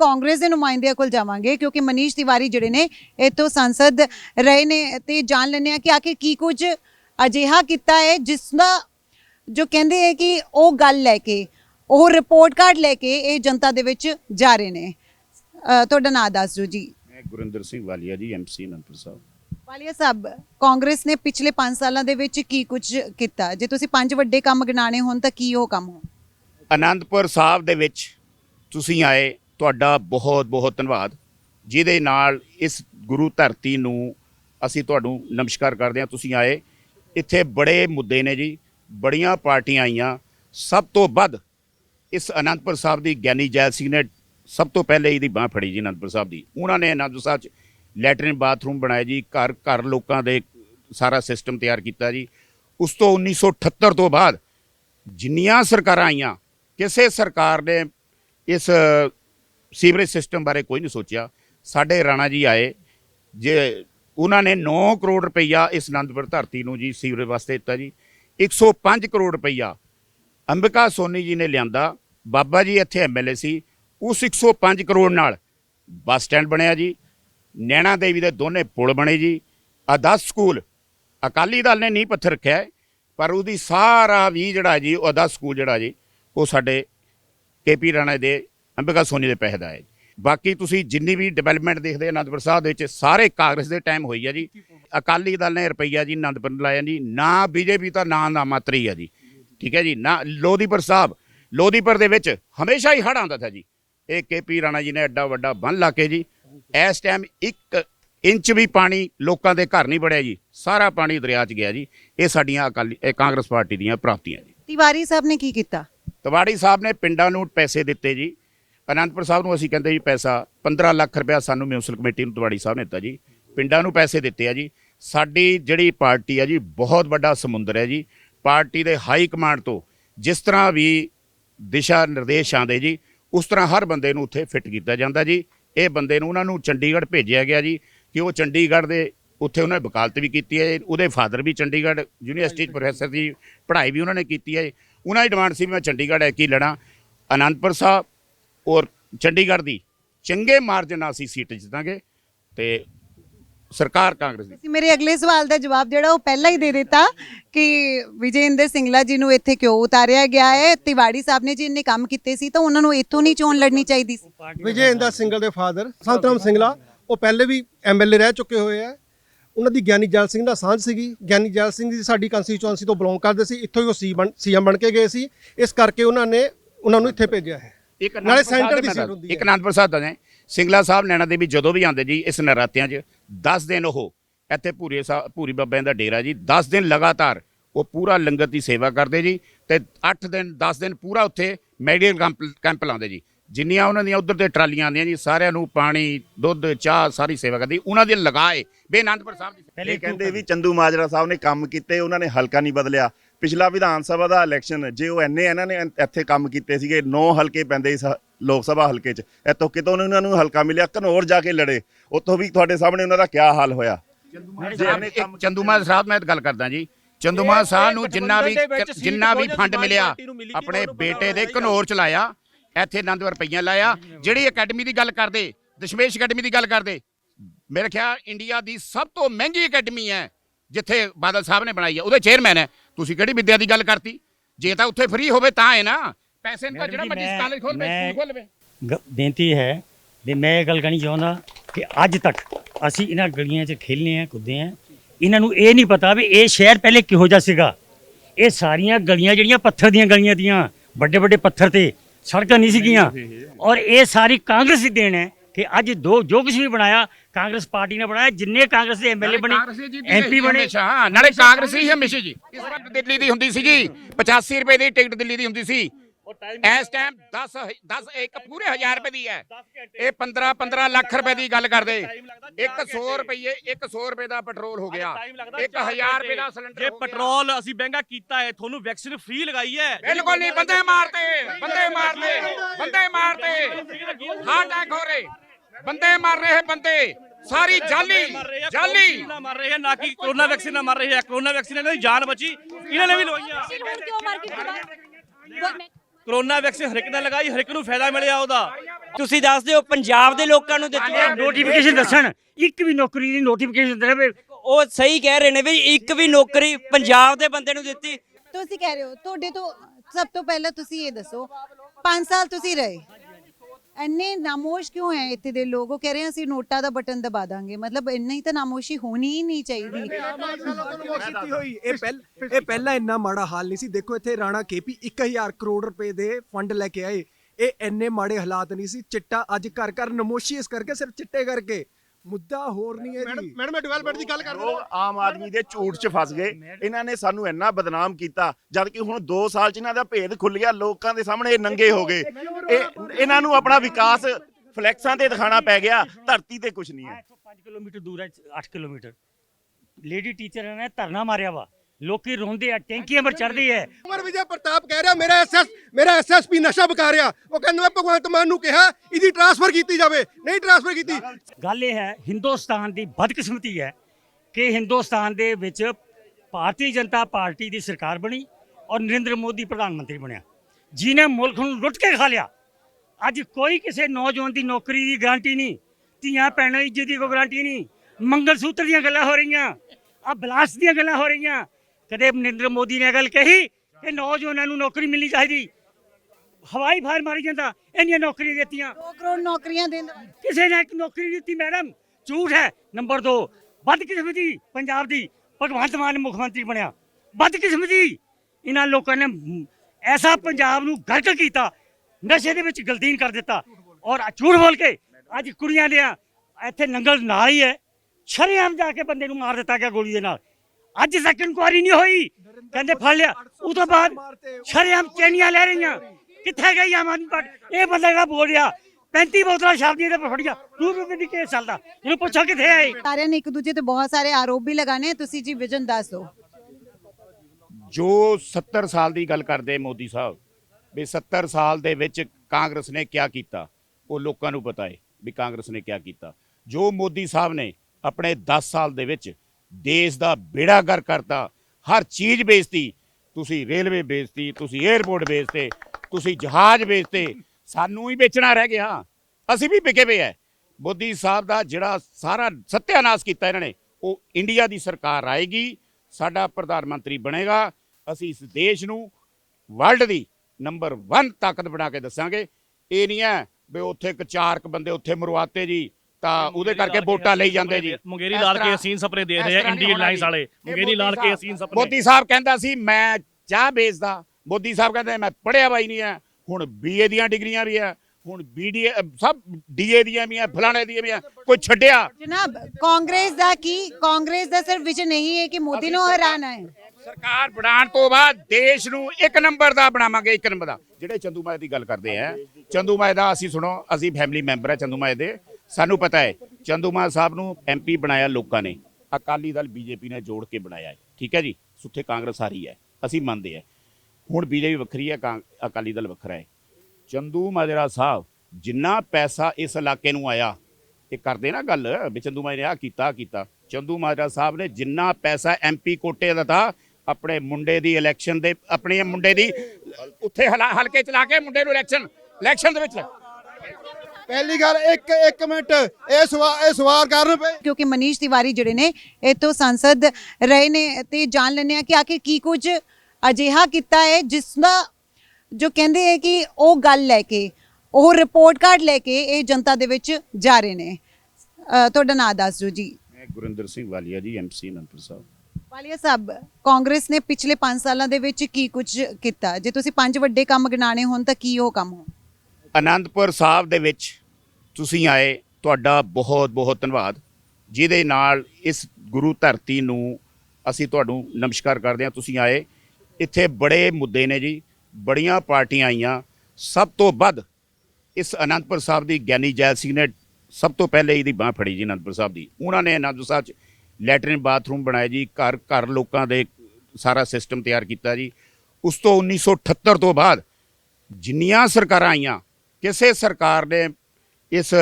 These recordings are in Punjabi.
ਕਾਂਗਰਸ ਦੇ ਨੁਮਾਇੰਦਿਆਂ ਕੋਲ ਜਾਵਾਂਗੇ ਕਿਉਂਕਿ ਮਨੀਸ਼ ਤਿਵਾਰੀ ਜਿਹੜੇ ਨੇ ਇੱਥੋਂ ਸੰਸਦ ਰਹੇ ਨੇ ਤੇ ਜਾਣ ਲੈਂਦੇ ਆ ਕਿ ਆਖਿਰ ਕੀ ਕੁਝ ਅਜਿਹਾ ਕੀਤਾ ਹੈ ਜਿਸ ਦਾ ਜੋ ਕਹਿੰਦੇ ਹੈ ਕਿ ਉਹ ਗੱਲ ਲੈ ਕੇ ਉਹ ਰਿਪੋਰਟ ਕਾਰਡ ਲੈ ਕੇ ਇਹ ਜਨਤਾ ਦੇ ਵਿੱਚ ਜਾ ਰਹੇ ਨੇ। ਤੁਹਾਡਾ ਨਾਮ ਦੱਸ ਦਿਓ ਜੀ। ਮੈਂ ਗੁਰਿੰਦਰ ਸਿੰਘ ਵਾਲੀਆ ਜੀ ਐਮਸੀ ਅਨੰਦਪੁਰ ਸਾਹਿਬ। ਵਾਲੀਆ ਸਾਹਿਬ ਕਾਂਗਰਸ ਨੇ ਪਿਛਲੇ 5 ਸਾਲਾਂ ਦੇ ਵਿੱਚ ਕੀ ਕੁਝ ਕੀਤਾ? ਜੇ ਤੁਸੀਂ ਪੰਜ ਵੱਡੇ ਕੰਮ ਗਿਣਾਣੇ ਹੋਣ ਤਾਂ ਕੀ ਉਹ ਕੰਮ ਹੋਣ? ਅਨੰਦਪੁਰ ਸਾਹਿਬ ਦੇ ਵਿੱਚ ਤੁਸੀਂ ਆਏ ਤੁਹਾਡਾ ਬਹੁਤ ਬਹੁਤ ਧੰਨਵਾਦ। ਜਿਹਦੇ ਨਾਲ ਇਸ ਗੁਰੂ ਧਰਤੀ ਨੂੰ ਅਸੀਂ ਤੁਹਾਨੂੰ ਨਮਸਕਾਰ ਕਰਦੇ ਹਾਂ। ਤੁਸੀਂ ਆਏ। ਇੱਥੇ ਬੜੇ ਮੁੱਦੇ ਨੇ ਜੀ। ਬੜੀਆਂ ਪਾਰਟੀਆਂ ਆਈਆਂ। ਸਭ ਤੋਂ ਵੱਧ ਇਸ ਅਨੰਦਪੁਰ ਸਾਹਿਬ ਦੀ ਗਿਆਨੀ ਜੈਲ ਸਿੰਘ ਨੇ ਸਭ ਤੋਂ ਪਹਿਲੇ ਇਹਦੀ ਬਾਹ ਫੜੀ ਜੀ ਅਨੰਦਪੁਰ ਸਾਹਿਬ ਦੀ। ਉਹਨਾਂ ਨੇ ਅਨੰਦਪੁਰ ਸਾਹਿਬ 'ਚ ਲੈਟਰਨ ਬਾਥਰੂਮ ਬਣਾਏ ਜੀ। ਘਰ ਘਰ ਲੋਕਾਂ ਦੇ ਸਾਰਾ ਸਿਸਟਮ ਤਿਆਰ ਕੀਤਾ ਜੀ। ਉਸ ਤੋਂ 1978 ਤੋਂ ਬਾਅਦ ਜਿੰਨੀਆਂ ਸਰਕਾਰਾਂ ਆਈਆਂ, ਕਿਸੇ ਸਰਕਾਰ ਨੇ ਇਸ ਸੀਵਰੇਜ ਸਿਸਟਮ ਬਾਰੇ ਕੋਈ ਨਹੀਂ ਸੋਚਿਆ। ਸਾਡੇ ਰਾਣਾ ਜੀ ਆਏ। ਜੇ ਉਹਨਾਂ ਨੇ 9 ਕਰੋੜ ਰੁਪਈਆ ਇਸ ਆਨੰਦਪੁਰ ਧਰਤੀ ਨੂੰ ਜੀ ਸੀਵਰੇਜ ਵਾਸਤੇ ਦਿੱਤਾ ਜੀ। 105 ਕਰੋੜ ਰੁਪਈਆ ਅੰਬਿਕਾ ਸੋਨੀ ਜੀ ਨੇ ਲਿਆਂਦਾ। ਬਾਬਾ ਜੀ ਇੱਥੇ ਐਮਐਲਏ ਸੀ। ਉਸ 105 ਕਰੋੜ ਨਾਲ ਬੱਸ ਸਟੈਂਡ ਬਣਿਆ ਜੀ। ਨੈਣਾ ਦੇਵੀ ਦੇ ਦੋਨੇ ਪੁਲ ਬਣੇ ਜੀ। ਆਦਰਸ਼ ਸਕੂਲ। ਅਕਾਲੀ ਦਲ ਨੇ ਨਹੀਂ ਪੱਥਰ ਰੱਖਿਆ ਹੈ, ਪਰ ਉਹਦੀ ਸਾਰਾ ਵੀ ਜਿਹੜਾ ਜੀ ਉਹ ਆਦਰਸ਼ ਸਕੂਲ ਜਿਹੜਾ ਜੀ ਉਹ ਸਾਡੇ ਕੇਪੀ ਰਾਣਾ ਦੇ ਅੰਬਿਕਾ ਸੋਨੀ ਦੇ ਪੈਸੇ ਦਾ ਹੈ ਬਾਕੀ ਤੁਸੀਂ ਜਿੰਨੀ ਵੀ ਡਿਵੈਲਪਮੈਂਟ ਦੇਖਦੇ ਅਨੰਦਪੁਰ ਸਾਹਿਬ ਦੇ ਵਿੱਚ ਸਾਰੇ ਕਾਂਗਰਸ ਦੇ ਟਾਈਮ ਹੋਈ ਆ ਜੀ। ਅਕਾਲੀ ਦਲ ਨੇ ਰੁਪਈਆ ਜੀ ਅਨੰਦਪੁਰ ਨੂੰ ਲਾਇਆ ਜੀ। ਨਾ ਬੀਜੇਪੀ ਤਾਂ ਨਾ ਨਾ ਮਾਤਰੀ ਆ ਜੀ। ਠੀਕ ਹੈ ਜੀ ਨਾ ਲੋਧੀਪੁਰ ਸਾਹਿਬ। ਲੋਧੀਪੁਰ ਦੇ ਵਿੱਚ ਹਮੇਸ਼ਾ ਹੀ ਹੜ੍ਹ ਆਉਂਦਾ ਥਾ ਜੀ। ਇਹ ਕੇਪੀ ਰਾਣਾ ਜੀ ਨੇ ਐਡਾ ਵੱਡਾ ਬੰਨ ਲਾ ਕੇ ਜੀ। ਇਸ ਟਾਈਮ ਇੱਕ ਇੰਚ ਵੀ ਪਾਣੀ ਲੋਕਾਂ ਦੇ ਘਰ ਨਹੀਂ ਵੜਿਆ ਜੀ। ਸਾਰਾ ਪਾਣੀ ਦਰਿਆ 'ਚ ਗਿਆ ਜੀ। ਇਹ ਸਾਡੀਆਂ ਅਕਾਲੀ ਇਹ ਕਾਂਗਰਸ ਪਾਰਟੀ ਦੀਆਂ ਪ੍ਰਾਪਤੀਆਂ ਜੀ। ਤਿਵਾਰੀ ਸਾਹਿਬ ਨੇ ਕੀ ਕੀਤਾ? ਤਵਾੜੀ ਸਾਹਿਬ ਨੇ ਪਿੰਡਾਂ ਨੂੰ ਪੈਸੇ ਦਿੱਤੇ ਜੀ। ਅਨੰਦਪੁਰ ਸਾਹਿਬ ਨੂੰ ਅਸੀਂ ਕਹਿੰਦੇ ਜੀ ਪੈਸਾ 15 ਲੱਖ ਰੁਪਇਆ ਸਾਨੂੰ ਮਿਊਨਿਸਪਲ ਕਮੇਟੀ ਨੂੰ ਤਵਾੜੀ ਸਾਹਿਬ ਨੇ ਦਿੱਤਾ ਜੀ। ਪਿੰਡਾਂ ਨੂੰ ਪੈਸੇ ਦਿੱਤੇ ਆ ਜੀ। ਸਾਡੀ ਜਿਹੜੀ ਪਾਰਟੀ ਆ ਜੀ ਬਹੁਤ ਵੱਡਾ ਸਮੁੰਦਰ ਹੈ ਜੀ। ਪਾਰਟੀ ਦੇ ਹਾਈ ਕਮਾਂਡ ਤੋਂ ਜਿਸ ਤਰ੍ਹਾਂ ਵੀ ਦਿਸ਼ਾ ਨਿਰਦੇਸ਼ ਆਉਂਦੇ ਜੀ ਉਸ ਤਰ੍ਹਾਂ ਹਰ ਬੰਦੇ ਨੂੰ ਉੱਥੇ ਫਿੱਟ ਕੀਤਾ ਜਾਂਦਾ ਜੀ। ਇਹ ਬੰਦੇ ਨੂੰ ਉਹਨਾਂ ਨੂੰ ਚੰਡੀਗੜ੍ਹ ਭੇਜਿਆ ਗਿਆ ਜੀ ਕਿ ਉਹ ਚੰਡੀਗੜ੍ਹ ਦੇ ਉੱਥੇ ਉਹਨਾਂ ਨੇ ਵਕਾਲਤ ਵੀ ਕੀਤੀ ਹੈ। ਉਹਦੇ ਫਾਦਰ ਵੀ ਚੰਡੀਗੜ੍ਹ ਯੂਨੀਵਰਸਿਟੀ 'ਚ ਪ੍ਰੋਫੈਸਰ ਦੀ ਪੜ੍ਹਾਈ ਵੀ ਉਹਨਾਂ ਨੇ ਕੀਤੀ ਹੈ। ਉਹਨਾਂ ਦੀ ਡਿਮਾਂਡ ਸੀ ਮੈਂ ਚੰਡੀਗੜ੍ਹ ਐ ਕੀ ਲੜਾਂ। ਅਨੰਦਪੁਰ ਸਾਹਿਬ ਔਰ ਚੰਡੀਗੜ੍ਹ ਦੀ ਚੰਗੇ ਮਾਰਜਨ ਨਾਲ ਅਸੀਂ ਸੀਟ ਜਿੱਤਾਂਗੇ ਤੇ ਸਰਕਾਰ ਕਾਂਗਰਸ ਦੀ। ਤੁਸੀਂ ਮੇਰੇ ਅਗਲੇ ਸਵਾਲ ਦਾ ਜਵਾਬ ਜਿਹੜਾ ਉਹ ਪਹਿਲਾਂ ਹੀ ਦੇ ਦਿੱਤਾ ਕਿ ਵਿਜੇਂਦਰ ਸਿੰਗਲਾ ਜੀ ਨੂੰ ਇੱਥੇ ਕਿਉਂ ਉਤਾਰਿਆ ਗਿਆ ਹੈ? ਤਿਵਾੜੀ ਸਾਹਿਬ ਨੇ ਜੀ ਇੰਨੇ ਕੰਮ ਕੀਤੇ ਸੀ ਤਾਂ ਉਹਨਾਂ ਨੂੰ ਇੱਥੋਂ ਨਹੀਂ ਚੋਣ ਲੜਨੀ ਚਾਹੀਦੀ ਸੀ। ਵਿਜੇ ਇੰਦਰ ਸਿੰਗਲ ਦੇ ਫਾਦਰ ਸੰਤਰਾਮ ਸਿੰਗਲਾ ਉਹ ਪਹਿਲੇ ਵੀ ਐਮਐਲਏ ਰਹਿ ਚੁੱਕੇ ਹੋਏ ਆ। ਉਹਨਾਂ ਦੀ ਗਿਆਨੀ ਜੈਲ ਸਿੰਘ ਨਾਲ ਸਾਂਝ ਸੀਗੀ। ਗਿਆਨੀ ਜੈਲ ਸਿੰਘ ਜੀ ਸਾਡੀ ਕੰਸਟੀਚੁਐਂਸੀ ਤੋਂ ਬਿਲੋਂਗ ਕਰਦੇ ਸੀ। ਇੱਥੋਂ ਹੀ ਉਹ ਸੀ ਬਣ ਸੀਐਮ ਬਣ ਕੇ ਗਏ ਸੀ। ਇਸ ਕਰਕੇ ਉਹਨਾਂ ਨੇ ਉਹਨਾਂ ਨੂੰ ਇੱਥੇ ਭੇਜਿਆ ਹੈ। ਇੱਕ ਨਾਲੇ ਅਨੰਦਪੁਰ ਸਾਹਿਬ ਸੈਂਟਰ ਦੇ ਦੀ ਸੀਟ ਹੁੰਦੀ ਇੱਕ ਹੈ। ਅਨੰਦਪੁਰ ਸਾਹਿਬ ਦਾ ਨੇ। ਸਿੰਗਲਾ ਸਾਹਿਬ ਨੈਣਾ ਦੇਵੀ ਜਦੋਂ ਵੀ ਆਉਂਦੇ ਜੀ ਇਸ ਨਰਾਤਿਆਂ 'ਚ 10 ਦਿਨ ਉਹ ਇੱਥੇ ਭੂਰੀ ਸਾਹਿਬ ਭੂਰੀ ਬਾਬਿਆਂ ਦਾ ਡੇਰਾ ਜੀ। 10 ਦਿਨ ਲਗਾਤਾਰ ਉਹ ਪੂਰਾ ਲੰਗਰ ਦੀ ਸੇਵਾ ਕਰਦੇ ਜੀ ਤੇ 8 ਦਿਨ 10 ਦਿਨ ਪੂਰਾ ਉੱਥੇ ਮੈਡੀਕਲ ਕੈਂਪ ਕੈਂਪ ਲਾਉਂਦੇ ਜੀ। ਜਿੰਨੀਆਂ ਉਹਨਾਂ ਦੀਆਂ ਉਧਰ ਤੇ ਟਰਾਲੀਆਂ ਆਉਂਦੀਆਂ ਜੀ ਸਾਰਿਆਂ ਨੂੰ ਪਾਣੀ ਦੁੱਧ ਚਾਹ ਸਾਰੀ ਸੇਵਾ ਕਰਦੀ। ਉਹਨਾਂ ਦੇ ਲਗਾਏ। ਬੇ ਅਨੰਦਪੁਰ ਸਾਹਿਬ ਦੀ ਇਹ ਕਹਿੰਦੇ ਵੀ ਚੰਦੂ ਮਾਜਰਾ ਸਾਹਿਬ ਨੇ ਕੰਮ ਕੀਤੇ ਉਹਨਾਂ ਨੇ ਹਲਕਾ ਨਹੀਂ ਬਦਲਿਆ। ਪਿਛਲਾ ਵਿਧਾਨ ਸਭਾ ਦਾ ਇਲੈਕਸ਼ਨ ਜੇ ਉਹ ਐਨੇ ਇਹਨਾਂ ਨੇ ਇੱਥੇ ਕੰਮ ਕੀਤੇ ਸੀਗੇ 9 ਹਲਕੇ ਪੈਂਦੇ ਇਸ ਲੋਕ ਸਭਾ ਹਲਕੇ 'ਚ ਇੱਥੋਂ ਕਿਤੋਂ ਉਹਨਾਂ ਨੂੰ ਹਲਕਾ ਮਿਲਿਆ ਘਨੌਰ ਜਾ ਕੇ ਲੜੇ ਉੱਥੋਂ ਵੀ ਤੁਹਾਡੇ ਸਾਹਮਣੇ ਉਹਨਾਂ ਦਾ ਕੀ ਹਾਲ ਹੋਇਆ? ਇੱਕ ਚੰਦੂਮਾ ਸਾਹਿਬ ਮੈਂ ਗੱਲ ਕਰਦਾ ਜੀ। ਚੰਦੂਮਾ ਸਾਹਿਬ ਨੂੰ ਜਿੰਨਾ ਵੀ ਜਿੰਨਾ ਵੀ ਫੰਡ ਮਿਲਿਆ ਆਪਣੇ ਬੇਟੇ ਦੇ ਘਨੌਰ ਚ ਲਾਇਆ ਇੱਥੇ ਆਨੰਦਵਰ ਰੁਪਈਆ ਲਾਇਆ ਜਿਹੜੀ ਅਕੈਡਮੀ ਦੀ ਗੱਲ ਕਰਦੇ ਦਸ਼ਮੇਸ਼ ਅਕੈਡਮੀ ਦੀ ਗੱਲ ਕਰਦੇ। ਮੇਰੇ ਖਿਆਲ ਇੰਡੀਆ ਦੀ ਸਭ ਤੋਂ ਮਹਿੰਗੀ ਅਕੈਡਮੀ ਹੈ ਜਿੱਥੇ ਬਾਦਲ ਸਾਹਿਬ ਨੇ ਬਣਾਈ ਹੈ ਉਹਦੇ ਚੇਅਰਮੈਨ ਹੈ। ਤੁਸੀਂ ਕਿਹੜੀ ਵਿੱਦਿਆ ਦੀ ਗੱਲ ਕਰਤੀ? ਜੇ ਤਾਂ ਉੱਥੇ ਫ੍ਰੀ ਹੋਵੇ ਤਾਂ ਹੈ ਨਾ। ਪੈਸੇ ਤਾਂ ਜਿਹੜਾ ਮਰਜ਼ੀ ਕਾਲਜ ਖੋਲ ਲਵੇ ਸਕੂਲ ਖੋਲ ਗ- ਬੇਨਤੀ ਹੈ ਵੀ ਮੈਂ ਇਹ ਗੱਲ ਕਹਿਣੀ ਚਾਹੁੰਦਾ ਕਿ ਅੱਜ ਤੱਕ ਅਸੀਂ ਇਹਨਾਂ ਗਲੀਆਂ 'ਚ ਖੇਲਨੇ ਆ ਕੁੱਦੇ ਆ। ਇਹਨਾਂ ਨੂੰ ਇਹ ਨਹੀਂ ਪਤਾ ਵੀ ਇਹ ਸ਼ਹਿਰ ਪਹਿਲੇ ਕਿਹੋ ਜਿਹਾ ਸੀਗਾ। ਇਹ ਸਾਰੀਆਂ ਗਲੀਆਂ ਜਿਹੜੀਆਂ ਪੱਥਰ ਦੀਆਂ ਗਲੀਆਂ ਦੀਆਂ ਵੱਡੇ ਵੱਡੇ ਪੱਥਰ ਤੇ ਸੜਕਾਂ ਨਹੀਂ ਸੀਗੀਆਂ। ਔਰ ਇਹ ਸਾਰੀ ਕਾਂਗਰਸ ਦੀ ਦੇਣ ਹੈ। ਕਿ ਅੱਜ ਦੋ ਜੋ ਕੁਝ ਵੀ ਬਣਾਇਆ ਕਾਂਗਰਸ ਪਾਰਟੀ ਨੇ ਬਣਾਇਆ ਜਿੰਨੇ ਕਾਂਗਰਸ ਦੇ ਐਮਐਲਏ ਬਣੇ ਐਮਪੀ ਬਣੇ ਹਮੇਸ਼ਾ ਨਾਲੇ ਕਾਂਗਰਸੀ ਹੀ ਹਮੇਸ਼ਾ ਜੀ ਇਸ ਵਾਰ ਦਿੱਲੀ ਦੀ ਹੁੰਦੀ ਸੀਗੀ 85 ਰੁਪਏ ਦੀ ਟਿਕਟ ਦਿੱਲੀ ਦੀ ਹੁੰਦੀ ਸੀ ਇਸ ਟਾਈਮ 10 10 ਇੱਕ ਪੂਰੇ 1000 ਰੁਪਏ ਦੀ ਹੈ ਇਹ 15 15 ਲੱਖ ਰੁਪਏ ਦੀ ਗੱਲ ਕਰਦੇ 100 ਰੁਪਏ 100 ਰੁਪਏ ਦਾ ਪੈਟਰੋਲ ਹੋ ਗਿਆ 1000 ਰੁਪਏ ਦਾ ਸਿਲੰਡਰ ਜੇ ਹੋ। ਪੈਟਰੋਲ ਅਸੀਂ ਮਹਿੰਗਾ ਕੀਤਾ ਹੈ ਤੁਹਾਨੂੰ ਵੈਕਸੀਨ ਫ੍ਰੀ ਲਗਾਈ ਹੈ ਬਿਲਕੁਲ ਨਹੀਂ ਬੰਦੇ ਮਾਰਤੇ ਬੰਦੇ ਮਾਰਤੇ ਬੰਦੇ ਮਾਰਤੇ ਹਾਰਟ ਅਟੈਕ ਹੋ ਰਹੇ ਬੰਦੇ ਮਾਰ ਰਹੇ ਬੰਦੇ। ਸਾਰੀ ਜਾਲੀ ਜਾਲੀ। ਨਾ ਮਰ ਰਹੇ ਨਾ ਕਿ ਕੋਰੋਨਾ ਵੈਕਸੀਨ ਨਾਲ ਮਰ ਰਹੇ ਹੈ ਕੋਰੋਨਾ ਵੈਕਸੀਨ ਦੀ ਜਾਨ ਬਚੀ ਇਹਨਾਂ ਨੇ ਵੀ ਲਵਾਈਆਂ। ਹੁਣ ਕਿਉਂ ਕਰੋਨਾ ਵੈਕਸੀਨ ਹਰ ਇੱਕ ਨੇ ਲਗਾਈ ਹਰ ਇੱਕ ਨੂੰ ਫਾਇਦਾ ਮਿਲਿਆ ਉਹਦਾ। ਤੁਸੀਂ ਦੱਸ ਦਿਓ ਪੰਜਾਬ ਦੇ ਲੋਕਾਂ ਨੂੰ ਦਿੱਤੀਆਂ ਨੋਟੀਫਿਕੇਸ਼ਨ ਦੱਸਣ ਇੱਕ ਵੀ ਨੌਕਰੀ ਦੀ ਨੋਟੀਫਿਕੇਸ਼ਨ ਦੇਵੇ ਉਹ ਸਹੀ ਕਹਿ ਰਹੇ ਨੇ ਵੀ ਇੱਕ ਵੀ ਨੌਕਰੀ ਪੰਜਾਬ ਦੇ ਬੰਦੇ ਨੂੰ ਦਿੱਤੀ। ਤੁਸੀਂ ਕਹਿ ਰਹੇ ਹੋ ਤੁਹਾਡੇ ਤੋਂ ਸਭ ਤੋਂ ਪਹਿਲਾਂ ਤੁਸੀਂ ਇਹ ਦੱਸੋ 5 ਸਾਲ ਤੁਸੀਂ ਰਹੇ। ਇੰਨੇ ਨਾਮੋਸ਼ ਕਿਉਂ ਹੈ ਇੱਥੇ ਦੇ ਲੋਕ? ਉਹ ਕਹਿ ਰਹੇ ਆ, ਅਸੀਂ ਨੋਟਾਂ ਦਾ ਬਟਨ ਦਬਾ ਦਾਂਗੇ। ਮਤਲਬ ਇੰਨਾ ਹੀ ਤਾਂ ਨਾਮੋਸ਼ੀ ਹੋਣੀ ਹੀ ਨਹੀਂ ਚਾਹੀਦੀ। ਕੀਤੀ ਹੋਈ। ਇਹ ਪਹਿਲ ਇਹ ਪਹਿਲਾਂ ਇੰਨਾ ਮਾੜਾ ਹਾਲ ਨਹੀਂ ਸੀ। ਦੇਖੋ ਇੱਥੇ ਰਾਣਾ ਕੇਪੀ 1000 ਕਰੋੜ ਰੁਪਏ ਦੇ ਫੰਡ ਲੈ ਕੇ ਆਏ। ਇਹ ਇੰਨੇ ਮਾੜੇ ਹਾਲਾਤ ਨਹੀਂ ਸੀ। ਚਿੱਟਾ ਅੱਜ ਘਰ ਘਰ ਨਮੋਸ਼ੀ ਇਸ ਕਰਕੇ ਸਿਰਫ ਚਿੱਟੇ ਕਰਕੇ। ਮੁੱਦਾ ਹੋਰ ਨਹੀਂ ਹੈ ਜੀ। ਮੈਡਮ ਮੈਂ ਡਿਵੈਲਪਮੈਂਟ ਦੀ ਗੱਲ ਕਰ ਉਹ ਆਮ ਆਦਮੀ ਦੇ ਝੂਠ 'ਚ ਫਸ ਗਏ। ਇਹਨਾਂ ਨੇ ਸਾਨੂੰ ਇੰਨਾ ਬਦਨਾਮ ਕੀਤਾ ਜਦ ਕਿ ਹੁਣ 2 ਸਾਲ 'ਚ ਇਹਨਾਂ ਦਾ ਭੇਦ ਖੁੱਲ ਗਿਆ ਲੋਕਾਂ ਦੇ ਸਾਹਮਣੇ ਇਹ ਨੰਗੇ ਹੋ ਗਏ। ਇਹ ਇਹਨਾਂ ਨੂੰ ਆਪਣਾ ਵਿਕਾਸ ਫਲੈਕਸਾਂ ਤੇ ਦਿਖਾਣਾ ਪੈ ਗਿਆ ਧਰਤੀ ਤੇ ਕੁਝ ਨਹੀਂ ਹੈ। ਇੱਥੋਂ 5 ਕਿਲੋਮੀਟਰ ਦੂਰ ਹੈ 8 ਕਿਲੋਮੀਟਰ। ਲੇਡੀ ਟੀਚਰ ਨੇ ਧਰਨਾ ਮਾਰਿਆ ਵਾ। ਲੋਕੀ ਰੋਂਦੇ ਆ ਟੈਂਕੀਆਂ ਪਰ ਚੜਦੇ ਆ। ਉਮਰ ਵਿਜੇ ਪ੍ਰਤਾਪ ਕਹਿ ਰਿਹਾ ਮੇਰਾ ਐਸਐਸ ਮੇਰਾ ਐਸਐਸਪੀ ਨਸ਼ਾ ਵਿਕਾ ਰਿਹਾ। ਉਹ ਕਹਿੰਦਾ ਮੈਂ ਭਗਵੰਤ ਮਾਨ ਨੂੰ ਕਿਹਾ ਇਹਦੀ ਟ੍ਰਾਂਸਫਰ ਕੀਤੀ ਜਾਵੇ। ਨਹੀਂ ਟ੍ਰਾਂਸਫਰ ਕੀਤੀ। ਗੱਲ ਇਹ ਹੈ ਹਿੰਦੁਸਤਾਨ ਦੀ ਬਦਕਿਸਮਤੀ ਹੈ ਕਿ ਹਿੰਦੁਸਤਾਨ ਦੇ ਵਿੱਚ ਭਾਰਤੀ ਜਨਤਾ ਪਾਰਟੀ ਦੀ ਸਰਕਾਰ ਬਣੀ ਔਰ ਨਰਿੰਦਰ ਮੋਦੀ ਪ੍ਰਧਾਨ ਮੰਤਰੀ ਬਣਿਆ। ਜਿਨੇ ਮੁਲਕ ਨੂੰ ਲੁੱਟ ਕੇ ਖਾ ਲਿਆ। ਅੱਜ ਕੋਈ ਕਿਸੇ ਨੌਜਵਾਨ ਦੀ ਨੌਕਰੀ ਦੀ ਗਾਰੰਟੀ ਨਹੀਂ ਧੀਆਂ ਭੈਣਾਂ ਦੀ ਇੱਜ਼ਤ ਦੀ ਕੋਈ ਗਾਰੰਟੀ ਨਹੀਂ ਮੰਗਲ ਸੂਤਰ ਦੀਆਂ ਗੱਲਾਂ ਹੋ ਰਹੀਆਂ ਆ ਬਲਾਸਟ ਦੀਆਂ ਗੱਲਾਂ ਹੋ ਰਹੀਆਂ ਕਦੇ ਨਰਿੰਦਰ ਮੋਦੀ ਨੇ ਗੱਲ ਕਹੀ ਕਿ ਨੌਜਵਾਨਾਂ ਨੂੰ ਨੌਕਰੀ ਮਿਲਣੀ ਚਾਹੀਦੀ। ਹਵਾਈ ਫਾਇਰ ਮਾਰੀ ਜਾਂਦਾ ਇੰਨੀਆਂ ਨੌਕਰੀਆਂ ਦਿੱਤੀਆਂ। 2 ਕਰੋੜ ਨੌਕਰੀਆਂ ਦੇਣ ਕਿਸੇ ਨੇ ਇੱਕ ਨੌਕਰੀ ਦਿੱਤੀ ਮੈਡਮ ਝੂਠ ਹੈ ਨੰਬਰ 2 ਬਦਕਿਸਮਤੀ ਪੰਜਾਬ ਦੀ ਭਗਵੰਤ ਮਾਨ ਮੁੱਖ ਮੰਤਰੀ ਬਣਿਆ। ਬਦਕਿਸਮਤੀ ਇਹਨਾਂ ਲੋਕਾਂ ਨੇ ਐਸਾ ਪੰਜਾਬ ਨੂੰ ਗਰਕ ਕੀਤਾ ਨਸ਼ੇ ਦੇ ਵਿੱਚ ਗਲਤੀਨ ਕਰ ਦਿੱਤਾ ਔਰ ਝੂਠ ਬੋਲ ਕੇ ਅੱਜ ਕੁੜੀਆਂ ਦੇ ਇੱਥੇ ਨੰਗਲ ਨਾਲ ਹੀ ਹੈ। ਸ਼ਰੇਆਮ ਜਾ ਕੇ ਬੰਦੇ ਨੂੰ ਮਾਰ ਦਿੱਤਾ ਗਿਆ ਗੋਲੀ ਦੇ ਨਾਲ। ਅੱਜ ਤੱਕ ਇਨਕੁਆਰੀ ਨਹੀਂ ਹੋਈ। ਕਹਿੰਦੇ ਫੜ ਲਿਆ। ਉਹ ਤੋਂ ਬਾਅਦ ਸ਼ਰੇਆਮ ਚੈਨੀਆਂ ਲੈ ਰਹੀਆਂ। ਕਿੱਥੇ ਗਈ ਆਮ ਆਦਮੀ ਪਾਰਟੀ? ਇਹ ਬੰਦਾ ਜਿਹੜਾ ਬੋਲ ਰਿਹਾ 35 ਬੋਤਲਾਂ ਸ਼ਰਾਬ ਦੀਆਂ ਤੇ ਫੜੀਆਂ। ਤੂੰ ਰੁਪਏ ਦੀ ਕੇਸ ਚੱਲਦਾ। ਇਹਨੂੰ ਪੁੱਛੋ ਕਿੱਥੇ ਆਏ। ਸਾਰਿਆਂ ਨੇ ਇੱਕ ਦੂਜੇ ਤੇ ਬਹੁਤ ਸਾਰੇ ਆਰੋਪ ਵੀ ਲਗਾਣੇ ਤੁਸੀਂ ਜੀ ਵਿਜਨ ਦੱਸ। ਦਿਓ ਜੋ 70 ਸਾਲ ਦੀ ਗੱਲ ਕਰਦੇ ਮੋਦੀ ਸਾਹਿਬ ਵੀ 70 ਸਾਲ ਦੇ ਵਿੱਚ ਕਾਂਗਰਸ ਨੇ ਕੀ ਕੀਤਾ? ਉਹ ਲੋਕਾਂ ਨੂੰ ਪਤਾ ਹੈ ਵੀ ਕਾਂਗਰਸ ਨੇ ਕੀ ਕੀਤਾ। ਜੋ ਮੋਦੀ ਸਾਹਿਬ ਨੇ ਆਪਣੇ 10 ਸਾਲ ਦੇ ਵਿੱਚ ਦੇਸ਼ ਦਾ ਬੇੜਾ ਗਰ ਕਰਤਾ। ਹਰ ਚੀਜ਼ ਵੇਚਤੀ। ਤੁਸੀਂ ਰੇਲਵੇ ਵੇਚਤੀ, ਤੁਸੀਂ 에ਅਰਪੋਰਟ ਵੇਚਤੇ, ਤੁਸੀਂ ਜਹਾਜ਼ ਵੇਚਤੇ। ਸਾਨੂੰ ਹੀ ਵੇਚਣਾ ਰਹਿ ਗਿਆ। ਅਸੀਂ ਵੀ ਵਿਕੇ ਪਏ ਐ। ਮੋਦੀ ਸਾਹਿਬ ਦਾ ਜਿਹੜਾ ਸਾਰਾ ਸਤਿਆਨਾਸ਼ ਕੀਤਾ ਇਹਨਾਂ ਨੇ, ਉਹ ਇੰਡੀਆ ਦੀ ਸਰਕਾਰ ਆਏਗੀ, ਸਾਡਾ ਪ੍ਰਧਾਨ ਮੰਤਰੀ ਬਣੇਗਾ। ਅਸੀਂ ਇਸ ਦੇਸ਼ ਨੂੰ ਵਰਲਡ ਦੀ ਨੰਬਰ 1 ਤਾਕਤ ਬਣਾ ਕੇ ਦੱਸਾਂਗੇ। ਇਹ ਨਹੀਂ ਹੈ ਵੀ ਉੱਥੇ ਇੱਕ ਚਾਰ ਕੁ ਬੰਦੇ ਉੱਥੇ ਮਰਵਾਤੇ ਜੀ। ਤਾਂ ਉਹਦੇ ਕਰਕੇ ਵੋਟਾਂ ਲਈ ਜਾਂਦੇ ਜੀ। ਮੁੰਗੇਰੀ ਲਾਲ ਕੇ ਅਸੀਨ ਸਪਰੇ ਦੇ ਰਹੇ ਆ ਇੰਡੀਅਨ ਲਾਈਨਸ। ਵਾਲੇ। ਮੁੰਗੇਰੀ ਲਾਲ ਕੇ ਅਸੀਨ ਸਪਰੇ। ਮੋਦੀ ਸਾਹਿਬ ਕਹਿੰਦਾ ਸੀ ਮੈਂ ਚਾਹ ਵੇਚਦਾ। ਮੋਦੀ ਸਾਹਿਬ ਕਹਿੰਦੇ ਮੈਂ ਪੜਿਆ ਬਾਈ ਨਹੀਂ ਹੈ। ਹੁਣ ਬੀਏ ਦੀਆਂ ਡਿਗਰੀਆਂ ਵੀ ਆ ਹੁਣ ਬੀਡੀਏ ਸਭ ਡੀਏ ਦੀਆਂ ਵੀ ਆ ਫਲਾਣੇ ਦੀਆਂ ਵੀ ਆ ਕੋਈ ਛੱਡਿਆ? ਜਨਾਬ ਕਾਂਗਰਸ ਦਾ ਕੀ? ਕਾਂਗਰਸ ਦਾ ਸਿਰਫ ਵਿਜਨ ਨਹੀਂ ਹੈ ਕਿ ਮੋਦੀ ਨੂੰ ਹਰਾਣਾ ਹੈ। ਸਰਕਾਰ ਬਣਾਉਣ ਤੋਂ ਬਾਅਦ ਦੇਸ਼ ਨੂੰ ਇੱਕ ਨੰਬਰ ਦਾ ਬਣਾਵਾਂਗੇ ਇੱਕ ਨੰਬਰ ਦਾ। ਜਿਹੜੇ ਚੰਦੂ ਮਾਏ ਦੀ ਗੱਲ ਕਰਦੇ ਆ ਚੰਦੂ ਮਾਏ ਦਾ ਅਸੀਂ ਸੁਣੋ ਅਸੀਂ ਫੈਮਿਲੀ ਮੈਂਬਰ ਆ ਚੰਦੂ ਮਾਏ ਦੇ। ਸਾਨੂੰ ਪਤਾ ਹੈ ਚੰਦੂਮਾ ਸਾਹਿਬ ਨੂੰ ਐਮਪੀ ਬਣਾਇਆ ਲੋਕਾਂ ਨੇ। ਅਕਾਲੀ ਦਲ ਬੀਜੇਪੀ ਨੇ ਜੋੜ ਕੇ ਬਣਾਇਆ ਹੈ। ਠੀਕ ਹੈ ਜੀ? ਸੁੱਥੇ ਕਾਂਗਰਸ ਹਾਰੀ ਹੈ। ਅਸੀਂ ਮੰਨਦੇ ਆ ਹੁਣ ਬੀਜੇਪੀ ਵੱਖਰੀ ਹੈ ਅਕਾਲੀ ਦਲ ਵੱਖਰਾ ਹੈ। ਚੰਦੂ ਮਾਜਰਾ ਸਾਹਿਬ, ਜਿੰਨਾ ਪੈਸਾ ਇਸ ਇਲਾਕੇ ਨੂੰ ਆਇਆ, ਇਹ ਕਰਦੇ ਨਾ ਗੱਲ, ਵੀ ਚੰਦੂ ਮਾਜਰਾ ਨੇ ਆਹ ਕੀਤਾ ਆਹ ਕੀਤਾ। ਚੰਦੂ ਮਾਜਰਾ ਸਾਹਿਬ ਨੇ ਜਿੰਨਾ ਪੈਸਾ ਐਮਪੀ ਕੋਟੇ ਦਾ ਤਾ ਆਪਣੇ ਮੁੰਡੇ ਦੀ ਇਲੈਕਸ਼ਨ ਦੇ, ਆਪਣੇ ਮੁੰਡੇ ਦੀ, ਉੱਥੇ ਹਲਾ- ਹਲਕੇ ਚਲਾ ਕੇ ਮੁੰਡੇ ਨੂੰ ਇਲੈਕਸ਼ਨ ਇਲੈਕਸ਼ਨ ਦੇ ਵਿੱਚ। ਪਹਿਲੀ ਗੱਲ ਇੱਕ ਇੱਕ ਮਿੰਟ। ਇਹ ਸਵਾਲ ਇਹ ਸਵਾਲ ਕਰਨ ਪਏ ਕਿਉਂਕਿ ਮਨੀਸ਼ ਤਿਵਾਰੀ ਜਿਹੜੇ ਨੇ ਇੱਥੋਂ ਸੰਸਦ ਰਹੇ ਨੇ ਤੇ ਜਾਣ ਲੈਂਦੇ ਆ ਕਿ ਆਖਿਰ ਕੀ ਕੁਝ ਅਜਿਹਾ ਕੀਤਾ ਹੈ ਜਿਸ ਦਾ ਜੋ ਕਹਿੰਦੇ ਹੈ ਕਿ ਉਹ ਗੱਲ ਲੈ ਕੇ ਉਹ ਰਿਪੋਰਟ ਕਾਰਡ ਲੈ ਕੇ ਇਹ ਜਨਤਾ ਦੇ ਵਿੱਚ ਜਾ ਰਹੇ ਨੇ। ਅ, ਤੁਹਾਡਾ ਨਾਮ ਦੱਸ ਦਿਓ ਜੀ। ਮੈਂ ਗੁਰਿੰਦਰ ਸਿੰਘ ਵਾਲੀਆ ਜੀ ਐਮਸੀ ਅਨੰਦਪੁਰ ਸਾਹਿਬ। ਵਾਲੀਆ ਸਾਹਿਬ ਕਾਂਗਰਸ ਨੇ ਪਿਛਲੇ 5 ਸਾਲਾਂ ਦੇ ਵਿੱਚ ਕੀ ਕੁਝ ਕੀਤਾ? ਜੇ ਤੁਸੀਂ ਪੰਜ ਵੱਡੇ ਕੰਮ ਗਿਣਾਣੇ ਹੋਣ ਤਾਂ ਕੀ ਉਹ ਕੰਮ ਹੋਣ? ਅਨੰਦਪੁਰ ਸਾਹਿਬ ਦੇ ਵਿੱਚ ਤੁਸੀਂ ਆਏ, ਤੁਹਾਡਾ ਬਹੁਤ ਬਹੁਤ ਧੰਨਵਾਦ। ਜਿਹਦੇ ਨਾਲ ਇਸ ਗੁਰੂ ਧਰਤੀ ਨੂੰ ਅਸੀਂ ਤੁਹਾਨੂੰ ਨਮਸਕਾਰ ਕਰਦੇ ਹਾਂ। ਤੁਸੀਂ ਆਏ, ਇੱਥੇ ਬੜੇ ਮੁੱਦੇ ਨੇ ਜੀ, ਬੜੀਆਂ ਪਾਰਟੀਆਂ ਆਈਆਂ। ਸਭ ਤੋਂ ਵੱਧ ਇਸ ਅਨੰਦਪੁਰ ਸਾਹਿਬ ਦੀ ਗਿਆਨੀ ਜੈਲ ਸਿੰਘ ਨੇ ਸਭ ਤੋਂ ਪਹਿਲੇ ਇਹਦੀ ਬਾਹ ਫੜੀ ਜੀ ਅਨੰਦਪੁਰ ਸਾਹਿਬ ਦੀ। ਉਹਨਾਂ ਨੇ ਅਨੰਦਪੁਰ ਸਾਹਿਬ 'ਚ ਲੈਟਰਨ ਬਾਥਰੂਮ ਬਣਾਏ ਜੀ, ਘਰ ਘਰ ਲੋਕਾਂ ਦੇ ਸਾਰਾ ਸਿਸਟਮ ਤਿਆਰ ਕੀਤਾ ਜੀ। ਉਸ ਤੋਂ 1978 ਤੋਂ ਬਾਅਦ ਜਿੰਨੀਆਂ ਸਰਕਾਰਾਂ ਆਈਆਂ ਕਿਸੇ ਸਰਕਾਰ ਨੇ ਇਸ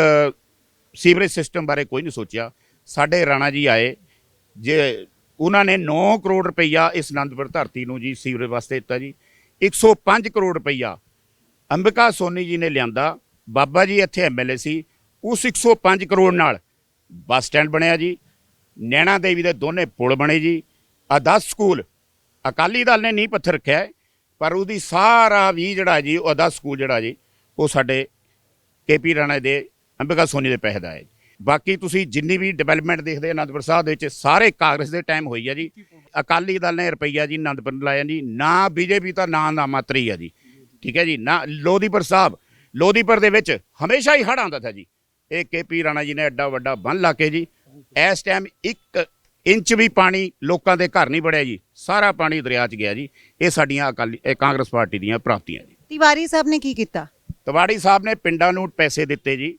ਸੀਵਰੇਜ ਸਿਸਟਮ ਬਾਰੇ ਕੋਈ ਨਹੀਂ ਸੋਚਿਆ। ਸਾਡੇ ਰਾਣਾ ਜੀ ਆਏ, ਜੇ ਉਹਨਾਂ ਨੇ 9 ਕਰੋੜ ਰੁਪਈਆ ਇਸ ਆਨੰਦਪੁਰ ਧਰਤੀ ਨੂੰ ਜੀ ਸੀਵਰੇਜ ਵਾਸਤੇ ਦਿੱਤਾ ਜੀ। 105 ਕਰੋੜ ਰੁਪਈਆ ਅੰਬਿਕਾ ਸੋਨੀ ਜੀ ਨੇ ਲਿਆਂਦਾ। ਬਾਬਾ ਜੀ ਇੱਥੇ ਐਮਐਲਏ ਸੀ। ਉਸ 105 ਕਰੋੜ ਨਾਲ ਬੱਸ ਸਟੈਂਡ ਬਣਿਆ ਜੀ। ਨੈਣਾ ਦੇਵੀ ਦੇ ਦੋਨੇ ਪੁਲ ਬਣੇ ਜੀ। ਆਦਰਸ਼ ਸਕੂਲ, ਅਕਾਲੀ ਦਲ ਨੇ ਨਹੀਂ ਪੱਥਰ ਰੱਖਿਆ, ਪਰ ਉਹਦੀ ਸਾਰਾ ਵੀ ਜਿਹੜਾ ਜੀ, ਉਹ ਆਦਰਸ਼ ਸਕੂਲ ਜਿਹੜਾ ਜੀ ਉਹ ਸਾਡੇ ਕੇਪੀ ਰਾਣਾ ਦੇ ਅੰਬਿਕਾ ਸੋਨੀ ਦੇ ਪੈਸੇ ਦਾ ਹੈ ਬਾਕੀ ਤੁਸੀਂ ਜਿੰਨੀ ਵੀ ਡਿਵੈਲਪਮੈਂਟ ਦੇਖਦੇ ਹੋ ਅਨੰਦਪੁਰ ਸਾਹਿਬ ਦੇ ਵਿੱਚ, ਸਾਰੇ ਕਾਂਗਰਸ ਦੇ ਟਾਈਮ ਹੋਈ ਹੈ ਜੀ। ਅਕਾਲੀ ਦਲ ਨੇ ਰੁਪਈਆ ਜੀ ਅਨੰਦਪੁਰ ਨੂੰ ਲਾਇਆ ਜੀ। ਨਾ ਬੀਜੇਪੀ ਤਾਂ ਨਾ ਨਾ ਮਾਤਰੀ ਹੈ ਜੀ। ਠੀਕ ਹੈ ਜੀ, ਨਾ ਲੋਧੀਪੁਰ ਸਾਹਿਬ। ਲੋਧੀਪੁਰ ਦੇ ਵਿੱਚ ਹਮੇਸ਼ਾ ਹੀ ਹੜ੍ਹ ਆਉਂਦਾ ਥਾ ਜੀ। ਇਹ ਕੇਪੀ ਰਾਣਾ ਜੀ ਨੇ ਐਡਾ ਵੱਡਾ ਬੰਨ ਲਾ ਕੇ ਜੀ। ਇਸ ਟਾਈਮ ਇੱਕ ਇੰਚ ਵੀ ਪਾਣੀ ਲੋਕਾਂ ਦੇ ਘਰ ਨਹੀਂ ਵੜਿਆ ਜੀ। ਸਾਰਾ ਪਾਣੀ ਦਰਿਆ 'ਚ ਗਿਆ ਜੀ। ਇਹ ਸਾਡੀਆਂ ਅਕਾਲੀ ਕਾਂਗਰਸ ਪਾਰਟੀ ਦੀਆਂ ਪ੍ਰਾਪਤੀਆਂ ਜੀ। ਤਿਵਾਰੀ ਸਾਹਿਬ ਨੇ ਕੀ ਕੀਤਾ? ਤਵਾੜੀ ਸਾਹਿਬ ਨੇ ਪਿੰਡਾਂ ਨੂੰ ਪੈਸੇ ਦਿੱਤੇ ਜੀ।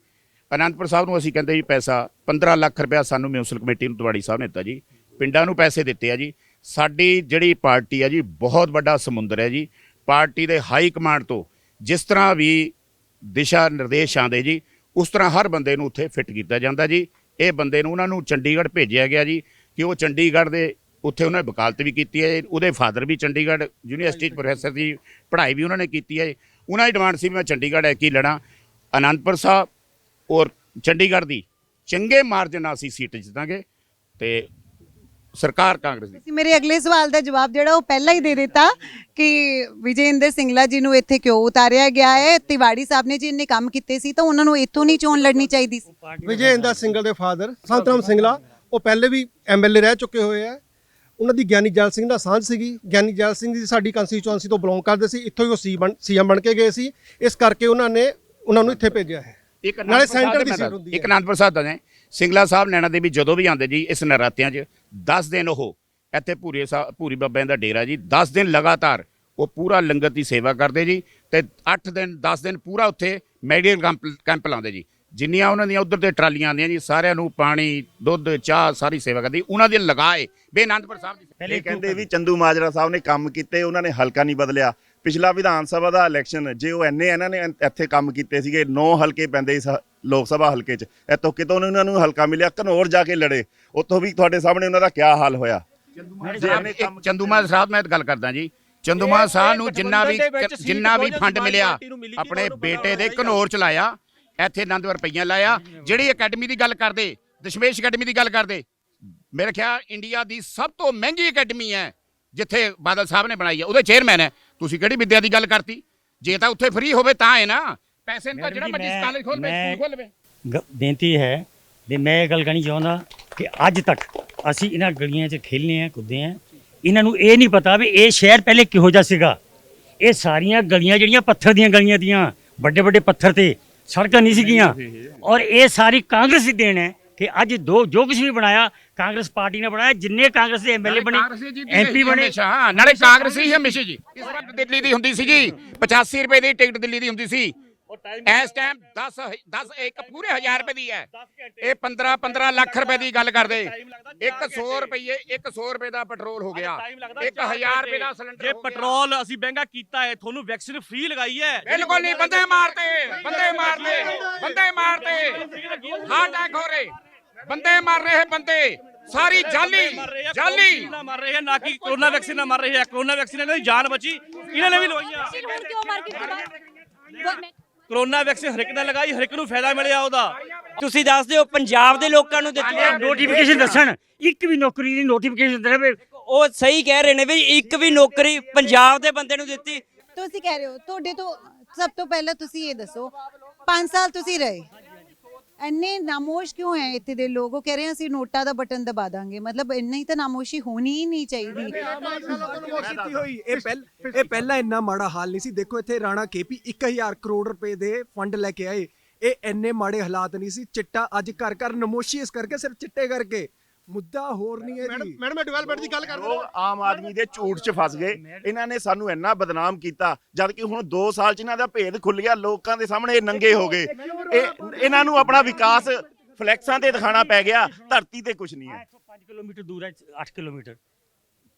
ਅਨੰਦਪੁਰ ਸਾਹਿਬ ਨੂੰ ਅਸੀਂ ਕਹਿੰਦੇ ਜੀ ਪੈਸਾ 15 ਲੱਖ ਰੁਪਇਆ ਸਾਨੂੰ ਮਿਊਨਿਸਪਲ ਕਮੇਟੀ ਨੂੰ ਤਵਾੜੀ ਸਾਹਿਬ ਨੇ ਦਿੱਤਾ ਜੀ। ਪਿੰਡਾਂ ਨੂੰ ਪੈਸੇ ਦਿੱਤੇ ਆ ਜੀ। ਸਾਡੀ ਜਿਹੜੀ ਪਾਰਟੀ ਆ ਜੀ ਬਹੁਤ ਵੱਡਾ ਸਮੁੰਦਰ ਹੈ ਜੀ। ਪਾਰਟੀ ਦੇ ਹਾਈ ਕਮਾਂਡ ਤੋਂ ਜਿਸ ਤਰ੍ਹਾਂ ਵੀ ਦਿਸ਼ਾ ਨਿਰਦੇਸ਼ ਆਉਂਦੇ ਜੀ ਉਸ ਤਰ੍ਹਾਂ ਹਰ ਬੰਦੇ ਨੂੰ ਉੱਥੇ ਫਿੱਟ ਕੀਤਾ ਜਾਂਦਾ ਜੀ। ਇਹ ਬੰਦੇ ਨੂੰ ਉਹਨਾਂ ਨੂੰ ਚੰਡੀਗੜ੍ਹ ਭੇਜਿਆ ਗਿਆ ਜੀ ਕਿ ਉਹ ਚੰਡੀਗੜ੍ਹ ਦੇ ਉੱਥੇ ਉਹਨਾਂ ਨੇ ਵਕਾਲਤ ਵੀ ਕੀਤੀ ਹੈ ਉਹਦੇ ਫਾਦਰ ਵੀ ਚੰਡੀਗੜ੍ਹ ਯੂਨੀਵਰਸਿਟੀ 'ਚ ਪ੍ਰੋਫੈਸਰ ਦੀ ਪੜ੍ਹਾਈ ਵੀ ਉਹਨਾਂ ਨੇ ਕੀਤੀ ਹੈ। ਉਹਨਾਂ ਦੀ ਡਿਮਾਂਡ ਸੀ ਮੈਂ ਚੰਡੀਗੜ੍ਹ ਐ ਕੀ ਲੜਾਂ। ਅਨੰਦਪੁਰ ਸਾਹਿਬ ਔਰ ਚੰਡੀਗੜ੍ਹ ਦੀ ਚੰਗੇ ਮਾਰਜਨ ਨਾਲ ਅਸੀਂ ਸੀਟ ਜਿੱਤਾਂਗੇ ਤੇ ਸਰਕਾਰ ਕਾਂਗਰਸ ਦੀ। ਤੁਸੀਂ ਮੇਰੇ ਅਗਲੇ ਸਵਾਲ ਦਾ ਜਵਾਬ ਜਿਹੜਾ ਉਹ ਪਹਿਲਾਂ ਹੀ ਦੇ ਦਿੱਤਾ ਕਿ ਵਿਜੇਂਦਰ ਸਿੰਗਲਾ ਜੀ ਨੂੰ ਇੱਥੇ ਕਿਉਂ ਉਤਾਰਿਆ ਗਿਆ ਹੈ? ਤਿਵਾੜੀ ਸਾਹਿਬ ਨੇ ਜੀ ਇੰਨੇ ਕੰਮ ਕੀਤੇ ਸੀ ਤਾਂ ਉਹਨਾਂ ਨੂੰ ਇੱਥੋਂ ਨਹੀਂ ਚੋਣ ਲੜਨੀ ਚਾਹੀਦੀ ਸੀ। ਵਿਜੇ ਇੰਦਰ ਸਿੰਗਲ ਦੇ ਫਾਦਰ ਸੰਤਰਾਮ ਸਿੰਗਲਾ ਉਹ ਪਹਿਲੇ ਵੀ ਐਮਐਲਏ ਰਹਿ ਚੁੱਕੇ ਹੋਏ ਆ। ਉਹਨਾਂ ਦੀ ਗਿਆਨੀ ਜੈਲ ਸਿੰਘ ਦਾ ਸਾਂਝ ਸੀਗੀ। ਗਿਆਨੀ ਜੈਲ ਸਿੰਘ ਜੀ ਸਾਡੀ ਕੰਸਟੀਚੁਐਂਸੀ ਤੋਂ ਬਿਲੋਂਗ ਕਰਦੇ ਸੀ। ਇੱਥੋਂ ਹੀ ਉਹ ਸੀ ਬਣ ਸੀਐਮ ਬਣ ਕੇ ਗਏ ਸੀ। ਇਸ ਕਰਕੇ ਉਹਨਾਂ ਨੇ ਉਹਨਾਂ ਨੂੰ ਇੱਥੇ ਭੇਜਿਆ ਹੈ। ਇੱਕ ਨਾਲੇ ਸੈਂਟਰ ਦੇ ਸੀਟ ਹੁੰਦੀ ਇੱਕ ਹੈ ਅਨੰਦਪੁਰ ਸਾਹਿਬ ਦਾ ਨੇ। ਸਿੰਗਲਾ ਸਾਹਿਬ ਨੈਣਾ ਦੇਵੀ ਜਦੋਂ ਵੀ ਆਉਂਦੇ ਜੀ ਇਸ ਨਰਾਤਿਆਂ 'ਚ 10 ਦਿਨ ਉਹ ਇੱਥੇ ਪੂਰੀ ਪੂਰੀ ਬਾਬਿਆਂ ਦਾ ਡੇਰਾ ਜੀ। 10 ਦਿਨ ਲਗਾਤਾਰ ਉਹ ਪੂਰਾ ਲੰਗਰ ਦੀ ਸੇਵਾ ਕਰਦੇ ਜੀ ਤੇ 8 ਦਿਨ 10 ਦਿਨ ਪੂਰਾ ਉੱਥੇ ਮੈਡੀਕਲ ਕੈਂਪ ਲਾਉਂਦੇ ਜੀ। ਜਿੰਨੀਆਂ ਉਹਨਾਂ ਦੀਆਂ ਉਧਰ ਤੇ ਟਰਾਲੀਆਂ ਆਉਂਦੀਆਂ ਜੀ ਸਾਰਿਆਂ ਨੂੰ ਪਾਣੀ ਦੁੱਧ ਚਾਹ ਸਾਰੀ ਸੇਵਾ ਕਰਦੀ। ਉਹਨਾਂ ਦੀ ਲਗਾਏ। ਬੇ ਅਨੰਦਪੁਰ ਸਾਹਿਬ ਦੀ ਪਹਿਲੇ ਕਹਿੰਦੇ ਵੀ ਚੰਦੂ ਮਾਜਰਾ ਸਾਹਿਬ ਨੇ ਕੰਮ ਕੀਤੇ ਉਹਨਾਂ ਨੇ ਹਲਕਾ ਨਹੀਂ ਬਦਲਿਆ। ਪਿਛਲਾ ਵਿਧਾਨ ਸਭਾ ਦਾ ਇਲੈਕਸ਼ਨ ਜੇ ਉਹ ਐਨੇ ਇਹਨਾਂ ਨੇ ਇੱਥੇ ਕੰਮ ਕੀਤੇ ਸੀਗੇ 9 ਹਲਕੇ ਪੈਂਦੇ ਇਸ ਲੋਕ ਸਭਾ ਹਲਕੇ 'ਚ। ਇੱਥੋਂ ਕਿਤੋਂ ਉਹਨਾਂ ਨੂੰ ਹਲਕਾ ਮਿਲਿਆ ਘਨੌਰ ਜਾ ਕੇ ਲੜੇ। ਉੱਥੋਂ ਵੀ ਤੁਹਾਡੇ ਸਾਹਮਣੇ ਉਹਨਾਂ ਦਾ ਕੀ ਹਾਲ ਹੋਇਆ? ਚੰਦੂਮਾ ਸਾਹਿਬ ਮੈਂ ਗੱਲ ਕਰਦਾ ਜੀ। ਚੰਦੂਮਾ ਸਾਹਿਬ ਨੂੰ ਜਿੰਨਾ ਵੀ ਜਿੰਨਾ ਵੀ ਫੰਡ ਮਿਲਿਆ ਆਪਣੇ ਬੇਟੇ ਦੇ ਘਨੌਰ ਚ ਲਾਇਆ। ਇੱਥੇ ਆਨੰਦ ਰੁਪਈਆ ਲਾਇਆ। ਜਿਹੜੀ ਅਕੈਡਮੀ ਦੀ ਗੱਲ ਕਰਦੇ ਦਸ਼ਮੇਸ਼ ਅਕੈਡਮੀ ਦੀ ਗੱਲ ਕਰਦੇ ਮੇਰੇ ਖਿਆਲ ਇੰਡੀਆ ਦੀ ਸਭ ਤੋਂ ਮਹਿੰਗੀ ਅਕੈਡਮੀ ਹੈ ਜਿੱਥੇ ਬਾਦਲ ਸਾਹਿਬ ਨੇ ਬਣਾਈ ਹੈ। ਉਹਦੇ ਚੇਅਰਮੈਨ ਹੈ। ਤੁਸੀਂ ਕਿਹੜੀ ਵਿੱਦਿਆ ਦੀ ਗੱਲ ਕਰਤੀ? ਜੇ ਤਾਂ ਉੱਥੇ ਫ੍ਰੀ ਹੋਵੇ ਤਾਂ ਹੈ ਨਾ। ਪੈਸੇ ਤਾਂ ਜਿਹੜਾ ਮਰਜ਼ੀ ਕਾਲਜ ਖੋਲ ਮੈਂ- ਸਕੂਲ ਖੋਲ ਲਵੇ। ਗ- ਬੇਨਤੀ ਹੈ ਵੀ ਮੈਂ ਇਹ ਗੱਲ ਕਹਿਣੀ ਚਾਹੁੰਦਾ ਕਿ ਅੱਜ ਤੱਕ ਅਸੀਂ ਇਹਨਾਂ ਗਲੀਆਂ 'ਚ ਖੇਲਨੇ ਆ ਕੁੱਦੇ ਆ। ਇਹਨਾਂ ਨੂੰ ਇਹ ਨਹੀਂ ਪਤਾ ਵੀ ਇਹ ਸ਼ਹਿਰ ਪਹਿਲੇ ਕਿਹੋ ਜਿਹਾ ਸੀਗਾ। ਇਹ ਸਾਰੀਆਂ ਗਲੀਆਂ ਜਿਹੜੀਆਂ ਪੱਥਰ ਦੀਆਂ ਗਲੀਆਂ ਦੀਆਂ ਵੱਡੇ ਵੱਡੇ ਪੱਥਰ ਤੇ ਸੜਕਾਂ ਨਹੀਂ ਸੀਗੀਆਂ। ਔਰ ਇਹ ਸਾਰੀ ਕਾਂਗਰਸ ਦੀ ਦੇਣ ਹੈ ਕਿ ਅੱਜ ਦੋ ਜੋ ਕੁਝ ਵੀ ਬਣਾਇਆ ਕਾਂਗਰਸ ਪਾਰਟੀ ਨੇ ਬਣਾਇਆ ਜਿੰਨੇ ਕਾਂਗਰਸ ਦੇ ਐਮਐਲਏ ਬਣੇ ਐਮਪੀ ਬਣੇ। ਹਮੇਸ਼ਾ ਨਾਲੇ ਕਾਂਗਰਸ ਹੀ ਹਮੇਸ਼ਾ ਜੀ। ਇਸ ਵਾਰ ਦਿੱਲੀ ਦੀ ਹੁੰਦੀ ਸੀ ਜੀ 85 ਰੁਪਏ ਦੀ ਟਿਕਟ ਦਿੱਲੀ ਦੀ ਹੁੰਦੀ ਸੀ। ਇਸ ਟਾਈਮ 10 10 ਇੱਕ ਪੂਰੇ 1000 ਰੁਪਏ ਦੀ ਹੈ। ਇਹ 15 15 ਲੱਖ ਰੁਪਏ ਦੀ ਗੱਲ ਕਰਦੇ। 100 ਰੁਪਏ 100 ਰੁਪਏ ਦਾ ਪੈਟਰੋਲ ਹੋ ਗਿਆ। 1000 ਰੁਪਏ ਦਾ ਸਿਲੰਡਰ ਜੇ। ਪੈਟਰੋਲ ਅਸੀਂ ਮਹਿੰਗਾ ਕੀਤਾ ਹੈ ਤੁਹਾਨੂੰ ਵੈਕਸੀਨ ਫ੍ਰੀ ਲਗਾਈ ਹੈ। ਬਿਲਕੁਲ ਨਹੀਂ ਬੰਦੇ ਮਾਰਤੇ ਬੰਦੇ ਮਾਰਤੇ ਬੰਦੇ ਮਾਰਤੇ ਹਾਰਟ ਅਟੈਕ ਹੋ ਰਹੇ। ਬੰਦੇ ਮਾਰ ਰਹੇ ਬੰਦੇ। ਸਾਰੀ ਜਾਲੀ ਜਾਲੀ। ਨਾ ਮਰ ਰਹੇ ਹੈ ਨਾ ਕਿ ਕਰੋਨਾ ਵੈਕਸੀਨ ਨਾਲ ਮਰ ਰਹੇ ਹੈ। ਕਰੋਨਾ ਵੈਕਸੀਨ ਦੀ ਜਾਨ ਬਚੀ। ਇਹਨਾਂ ਨੇ ਵੀ ਲਵਾਈਆਂ। ਹੁਣ ਕਿਉਂ ਮਾਰਕੀਟ ਤੋਂ ਬਾਹਰ ਕਰੋਨਾ ਵੈਕਸੀਨ ਹਰ ਇੱਕ ਨੇ ਲਗਾਈ ਹਰ ਇੱਕ ਨੂੰ ਫਾਇਦਾ ਮਿਲਿਆ ਉਹਦਾ। ਤੁਸੀਂ ਦੱਸ ਦਿਓ ਪੰਜਾਬ ਦੇ ਲੋਕਾਂ ਨੂੰ ਦਿੱਤੀ ਹੈ। ਨੋਟੀਫਿਕੇਸ਼ਨ ਦੱਸਣ ਇੱਕ ਵੀ ਨੌਕਰੀ ਦੀ ਨੋਟੀਫਿਕੇਸ਼ਨ ਦੇਵੇ ਉਹ ਸਹੀ ਕਹਿ ਰਹੇ ਨੇ ਵੀ ਇੱਕ ਵੀ ਨੌਕਰੀ ਪੰਜਾਬ ਦੇ ਬੰਦੇ ਨੂੰ ਦਿੱਤੀ। ਤੁਸੀਂ ਕਹਿ ਰਹੇ ਹੋ ਤੁਹਾਡੇ ਤੋਂ ਸਭ ਤੋਂ ਪਹਿਲਾਂ ਤੁਸੀਂ ਇਹ ਦੱਸੋ 5 ਸਾਲ ਤੁਸੀਂ ਰਹੇ। ਇੰਨੇ ਨਾਮੋਸ਼ ਕਿਉਂ ਹੈ ਇੱਥੇ ਦੇ ਲੋਕ? ਉਹ ਕਹਿ ਰਹੇ ਆ ਅਸੀਂ ਨੋਟਾਂ ਦਾ ਬਟਨ ਦਬਾ ਦਾਂਗੇ। ਮਤਲਬ ਇੰਨਾ ਹੀ ਤਾਂ ਨਾਮੋਸ਼ੀ ਹੋਣੀ ਹੀ ਨਹੀਂ ਚਾਹੀਦੀ। ਕੀਤੀ ਹੋਈ। ਇਹ ਪਹਿਲ ਇਹ ਪਹਿਲਾਂ ਇੰਨਾ ਮਾੜਾ ਹਾਲ ਨਹੀਂ ਸੀ। ਦੇਖੋ ਇੱਥੇ ਰਾਣਾ ਕੇਪੀ 1000 ਕਰੋੜ ਰੁਪਏ ਦੇ ਫੰਡ ਲੈ ਕੇ ਆਏ। ਇਹ ਇੰਨੇ ਮਾੜੇ ਹਾਲਾਤ ਨਹੀਂ ਸੀ। ਚਿੱਟਾ ਅੱਜ ਘਰ ਘਰ ਨਮੋਸ਼ੀ ਇਸ ਕਰਕੇ ਸਿਰਫ ਚਿੱਟੇ ਕਰਕੇ। ਮੁੱਦਾ ਹੋਰ ਨਹੀਂ ਹੈ ਮੈਡਮ ਜੀ। ਮੈਡਮ ਮੈਂ ਡਿਵੈਲਪਮੈਂਟ ਦੀ ਗੱਲ ਕਰਦਾ ਲੋਕ ਆਮ ਆਦਮੀ ਦੇ ਝੂਠ 'ਚ ਫਸ ਗਏ। ਇਹਨਾਂ ਨੇ ਸਾਨੂੰ ਇੰਨਾ ਬਦਨਾਮ ਕੀਤਾ ਜਦ ਕਿ ਹੁਣ 2 ਸਾਲ 'ਚ ਇਹਨਾਂ ਦਾ ਭੇਦ ਖੁੱਲ ਗਿਆ। ਲੋਕਾਂ ਦੇ ਸਾਹਮਣੇ ਇਹ ਨੰਗੇ ਹੋ ਗਏ। ਇਹ ਇਹਨਾਂ ਨੂੰ ਆਪਣਾ ਵਿਕਾਸ ਫਲੈਕਸਾਂ ਤੇ ਦਿਖਾਣਾ ਪੈ ਗਿਆ ਧਰਤੀ ਤੇ ਕੁਝ ਨਹੀਂ ਹੈ। ਇੱਥੋਂ 5 ਕਿਲੋਮੀਟਰ ਦੂਰ ਹੈ 8 ਕਿਲੋਮੀਟਰ।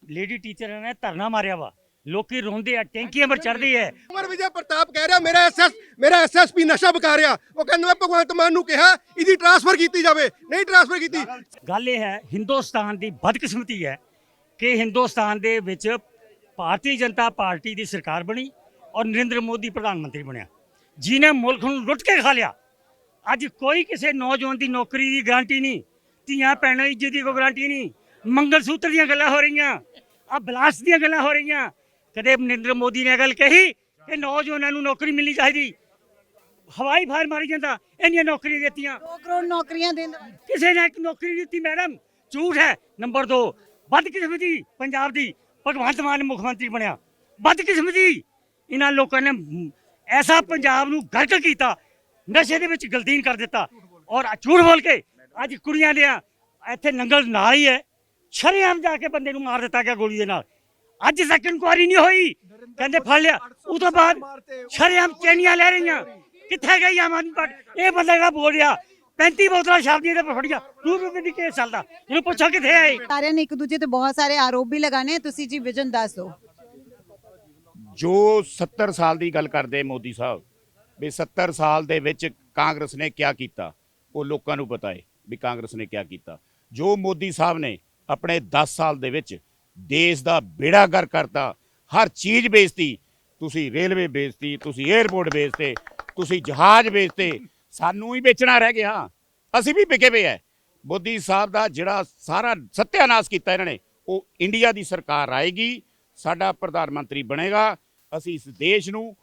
ਲੇਡੀ ਟੀਚਰ ਨੇ ਧਰਨਾ ਮਾਰਿਆ ਵਾ। ਲੋਕੀ ਰੋਂਦੇ ਆ ਟੈਂਕੀਆਂ ਪਰ ਚੜਦੇ ਆ ਉਮਰ ਵਿਜੇ ਪ੍ਰਤਾਪ ਕਹਿ ਰਿਹਾ ਮੇਰਾ ਐਸਐਸ ਮੇਰਾ ਐਸਐਸਪੀ ਨਸ਼ਾ ਬਕਾ ਰਿਹਾ। ਉਹ ਕਹਿੰਦਾ ਮੈਂ ਭਗਵੰਤ ਮਾਨ ਨੂੰ ਕਿਹਾ ਇਹਦੀ ਟਰਾਂਸਫਰ ਕੀਤੀ ਜਾਵੇ। ਨਹੀਂ ਟਰਾਂਸਫਰ ਕੀਤੀ। ਗੱਲ ਇਹ ਹੈ ਹਿੰਦੁਸਤਾਨ ਦੀ ਬਦਕਿਸਮਤੀ ਹੈ ਕਿ ਹਿੰਦੁਸਤਾਨ ਦੇ ਵਿੱਚ ਭਾਰਤੀ ਜਨਤਾ ਪਾਰਟੀ ਦੀ ਸਰਕਾਰ ਬਣੀ ਔਰ ਨਰਿੰਦਰ ਮੋਦੀ ਪ੍ਰਧਾਨ ਮੰਤਰੀ ਬਣਿਆ। ਜਿਹਨੇ ਮੁਲਕ ਨੂੰ ਲੁੱਟ ਕੇ ਖਾ ਲਿਆ। ਅੱਜ ਕੋਈ ਕਿਸੇ ਨੌਜਵਾਨ ਦੀ ਨੌਕਰੀ ਦੀ ਗਾਰੰਟੀ ਨਹੀਂ ਧੀਆਂ ਦੀ ਇੱਜ਼ਤ ਦੀ ਕੋਈ ਗਾਰੰਟੀ ਨਹੀਂ ਮੰਗਲ ਸੂਤਰ ਦੀਆਂ ਗੱਲਾਂ ਹੋ ਰਹੀਆਂ ਆ ਬਲਾਸਟ ਦੀਆਂ ਗੱਲਾਂ ਹੋ ਰਹੀਆਂ। ਕਦੇ ਨਰਿੰਦਰ ਮੋਦੀ ਨੇ ਗੱਲ ਕਹੀ ਕਿ ਨੌਜਵਾਨਾਂ ਨੂੰ ਨੌਕਰੀ ਮਿਲਣੀ ਚਾਹੀਦੀ। ਹਵਾਈ ਫਾਇਰ ਮਾਰੀ ਜਾਂਦਾ ਇੰਨੀਆਂ ਨੌਕਰੀਆਂ ਦਿੱਤੀਆਂ। 2 ਕਰੋੜ ਨੌਕਰੀਆਂ ਦੇਣ ਦਾ। ਕਿਸੇ ਨੇ ਇੱਕ ਨੌਕਰੀ ਦਿੱਤੀ ਮੈਡਮ ਝੂਠ ਹੈ। ਨੰਬਰ 2 ਬਦਕਿਸਮਤੀ ਪੰਜਾਬ ਦੀ ਭਗਵੰਤ ਮਾਨ ਮੁੱਖ ਮੰਤਰੀ ਬਣਿਆ। ਬਦਕਿਸਮਤੀ। ਇਹਨਾਂ ਲੋਕਾਂ ਨੇ ਐਸਾ ਪੰਜਾਬ ਨੂੰ ਗਲਤ ਕੀਤਾ ਨਸ਼ੇ ਦੇ ਵਿੱਚ ਗਲਦੀਨ ਕਰ ਦਿੱਤਾ ਔਰ ਝੂਠ ਬੋਲ ਕੇ ਅੱਜ ਕੁੜੀਆਂ ਦੇ ਇੱਥੇ ਨੰਗਲ ਨਾਲ ਹੀ ਹੈ। ਸ਼ਰੇਆਮ ਜਾ ਕੇ ਬੰਦੇ ਨੂੰ ਮਾਰ ਦਿੱਤਾ ਗਿਆ ਗੋਲੀ ਦੇ ਨਾਲ। ਅੱਜ ਤੱਕ ਇਨਕੁਆਰੀ ਨਹੀਂ ਹੋਈ। ਕਹਿੰਦੇ ਫੜ ਲਿਆ। ਉਹ ਤੋਂ ਬਾਅਦ ਸ਼ਰੇਆਮ ਚੈਨੀਆਂ ਲੈ ਰਹੀਆਂ। ਕਿੱਥੇ ਗਈ ਆਮ ਆਦਮੀ ਪਾਰਟੀ? ਇਹ ਬੰਦਾ ਜਿਹੜਾ ਬੋਲ ਰਿਹਾ 35 ਬੋਤਲਾਂ ਸ਼ਰਾਬ ਦੀਆਂ ਤੇ ਫੜ ਗਿਆ। ਰੁਪਏ ਦੀ ਕੇਸ ਚੱਲਦਾ। ਇਹਨੂੰ ਪੁੱਛੋ ਕਿੱਥੇ ਆਏ ਸਾਰਿਆਂ ਨੇ ਇੱਕ ਦੂਜੇ ਤੇ ਬਹੁਤ ਸਾਰੇ ਆਰੋਪ ਵੀ ਲਗਾਣੇ। ਤੁਸੀਂ ਜੀ ਵਿਜਨ ਦੱਸ ਦਿਓ। ਜੋ 70 ਸਾਲ ਦੀ ਗੱਲ ਕਰਦੇ ਮੋਦੀ ਸਾਹਿਬ, ਵੀ 70 ਸਾਲ ਦੇ ਵਿੱਚ ਕਾਂਗਰਸ ਨੇ ਕੀ ਕੀਤਾ? ਉਹ ਲੋਕਾਂ ਨੂੰ ਪਤਾ ਹੈ ਵੀ ਕਾਂਗਰਸ ਨੇ ਕੀ ਕੀਤਾ। ਜੋ ਮੋਦੀ ਸਾਹਿਬ ਨੇ ਆਪਣੇ 10 ਸਾਲ ਦੇ ਵਿੱਚ ਦੇਸ਼ ਦਾ ਬੇੜਾ ਗਰ ਕਰਤਾ, ਹਰ ਚੀਜ਼ ਵੇਚਤੀ। ਤੁਸੀਂ ਰੇਲਵੇ ਵੇਚਤੀ, ਤੁਸੀਂ 에ਅਰਪੋਰਟ ਵੇਚਤੇ, ਤੁਸੀਂ ਜਹਾਜ਼ ਵੇਚਤੇ, ਸਾਨੂੰ ਹੀ ਵੇਚਣਾ ਰਹਿ ਗਿਆ। ਅਸੀਂ ਵੀ ਵਿਕੇ ਪਏ ਐ ਮੋਦੀ ਸਾਹਿਬ ਦਾ ਜਿਹੜਾ ਸਾਰਾ ਸਤਿਆਨਾਸ ਕੀਤਾ ਇਹਨਾਂ ਨੇ, ਉਹ ਇੰਡੀਆ ਦੀ ਸਰਕਾਰ ਆਏਗੀ, ਸਾਡਾ ਪ੍ਰਧਾਨ ਮੰਤਰੀ ਬਣੇਗਾ ਅਸੀਂ ਇਸ ਦੇਸ਼ ਨੂੰ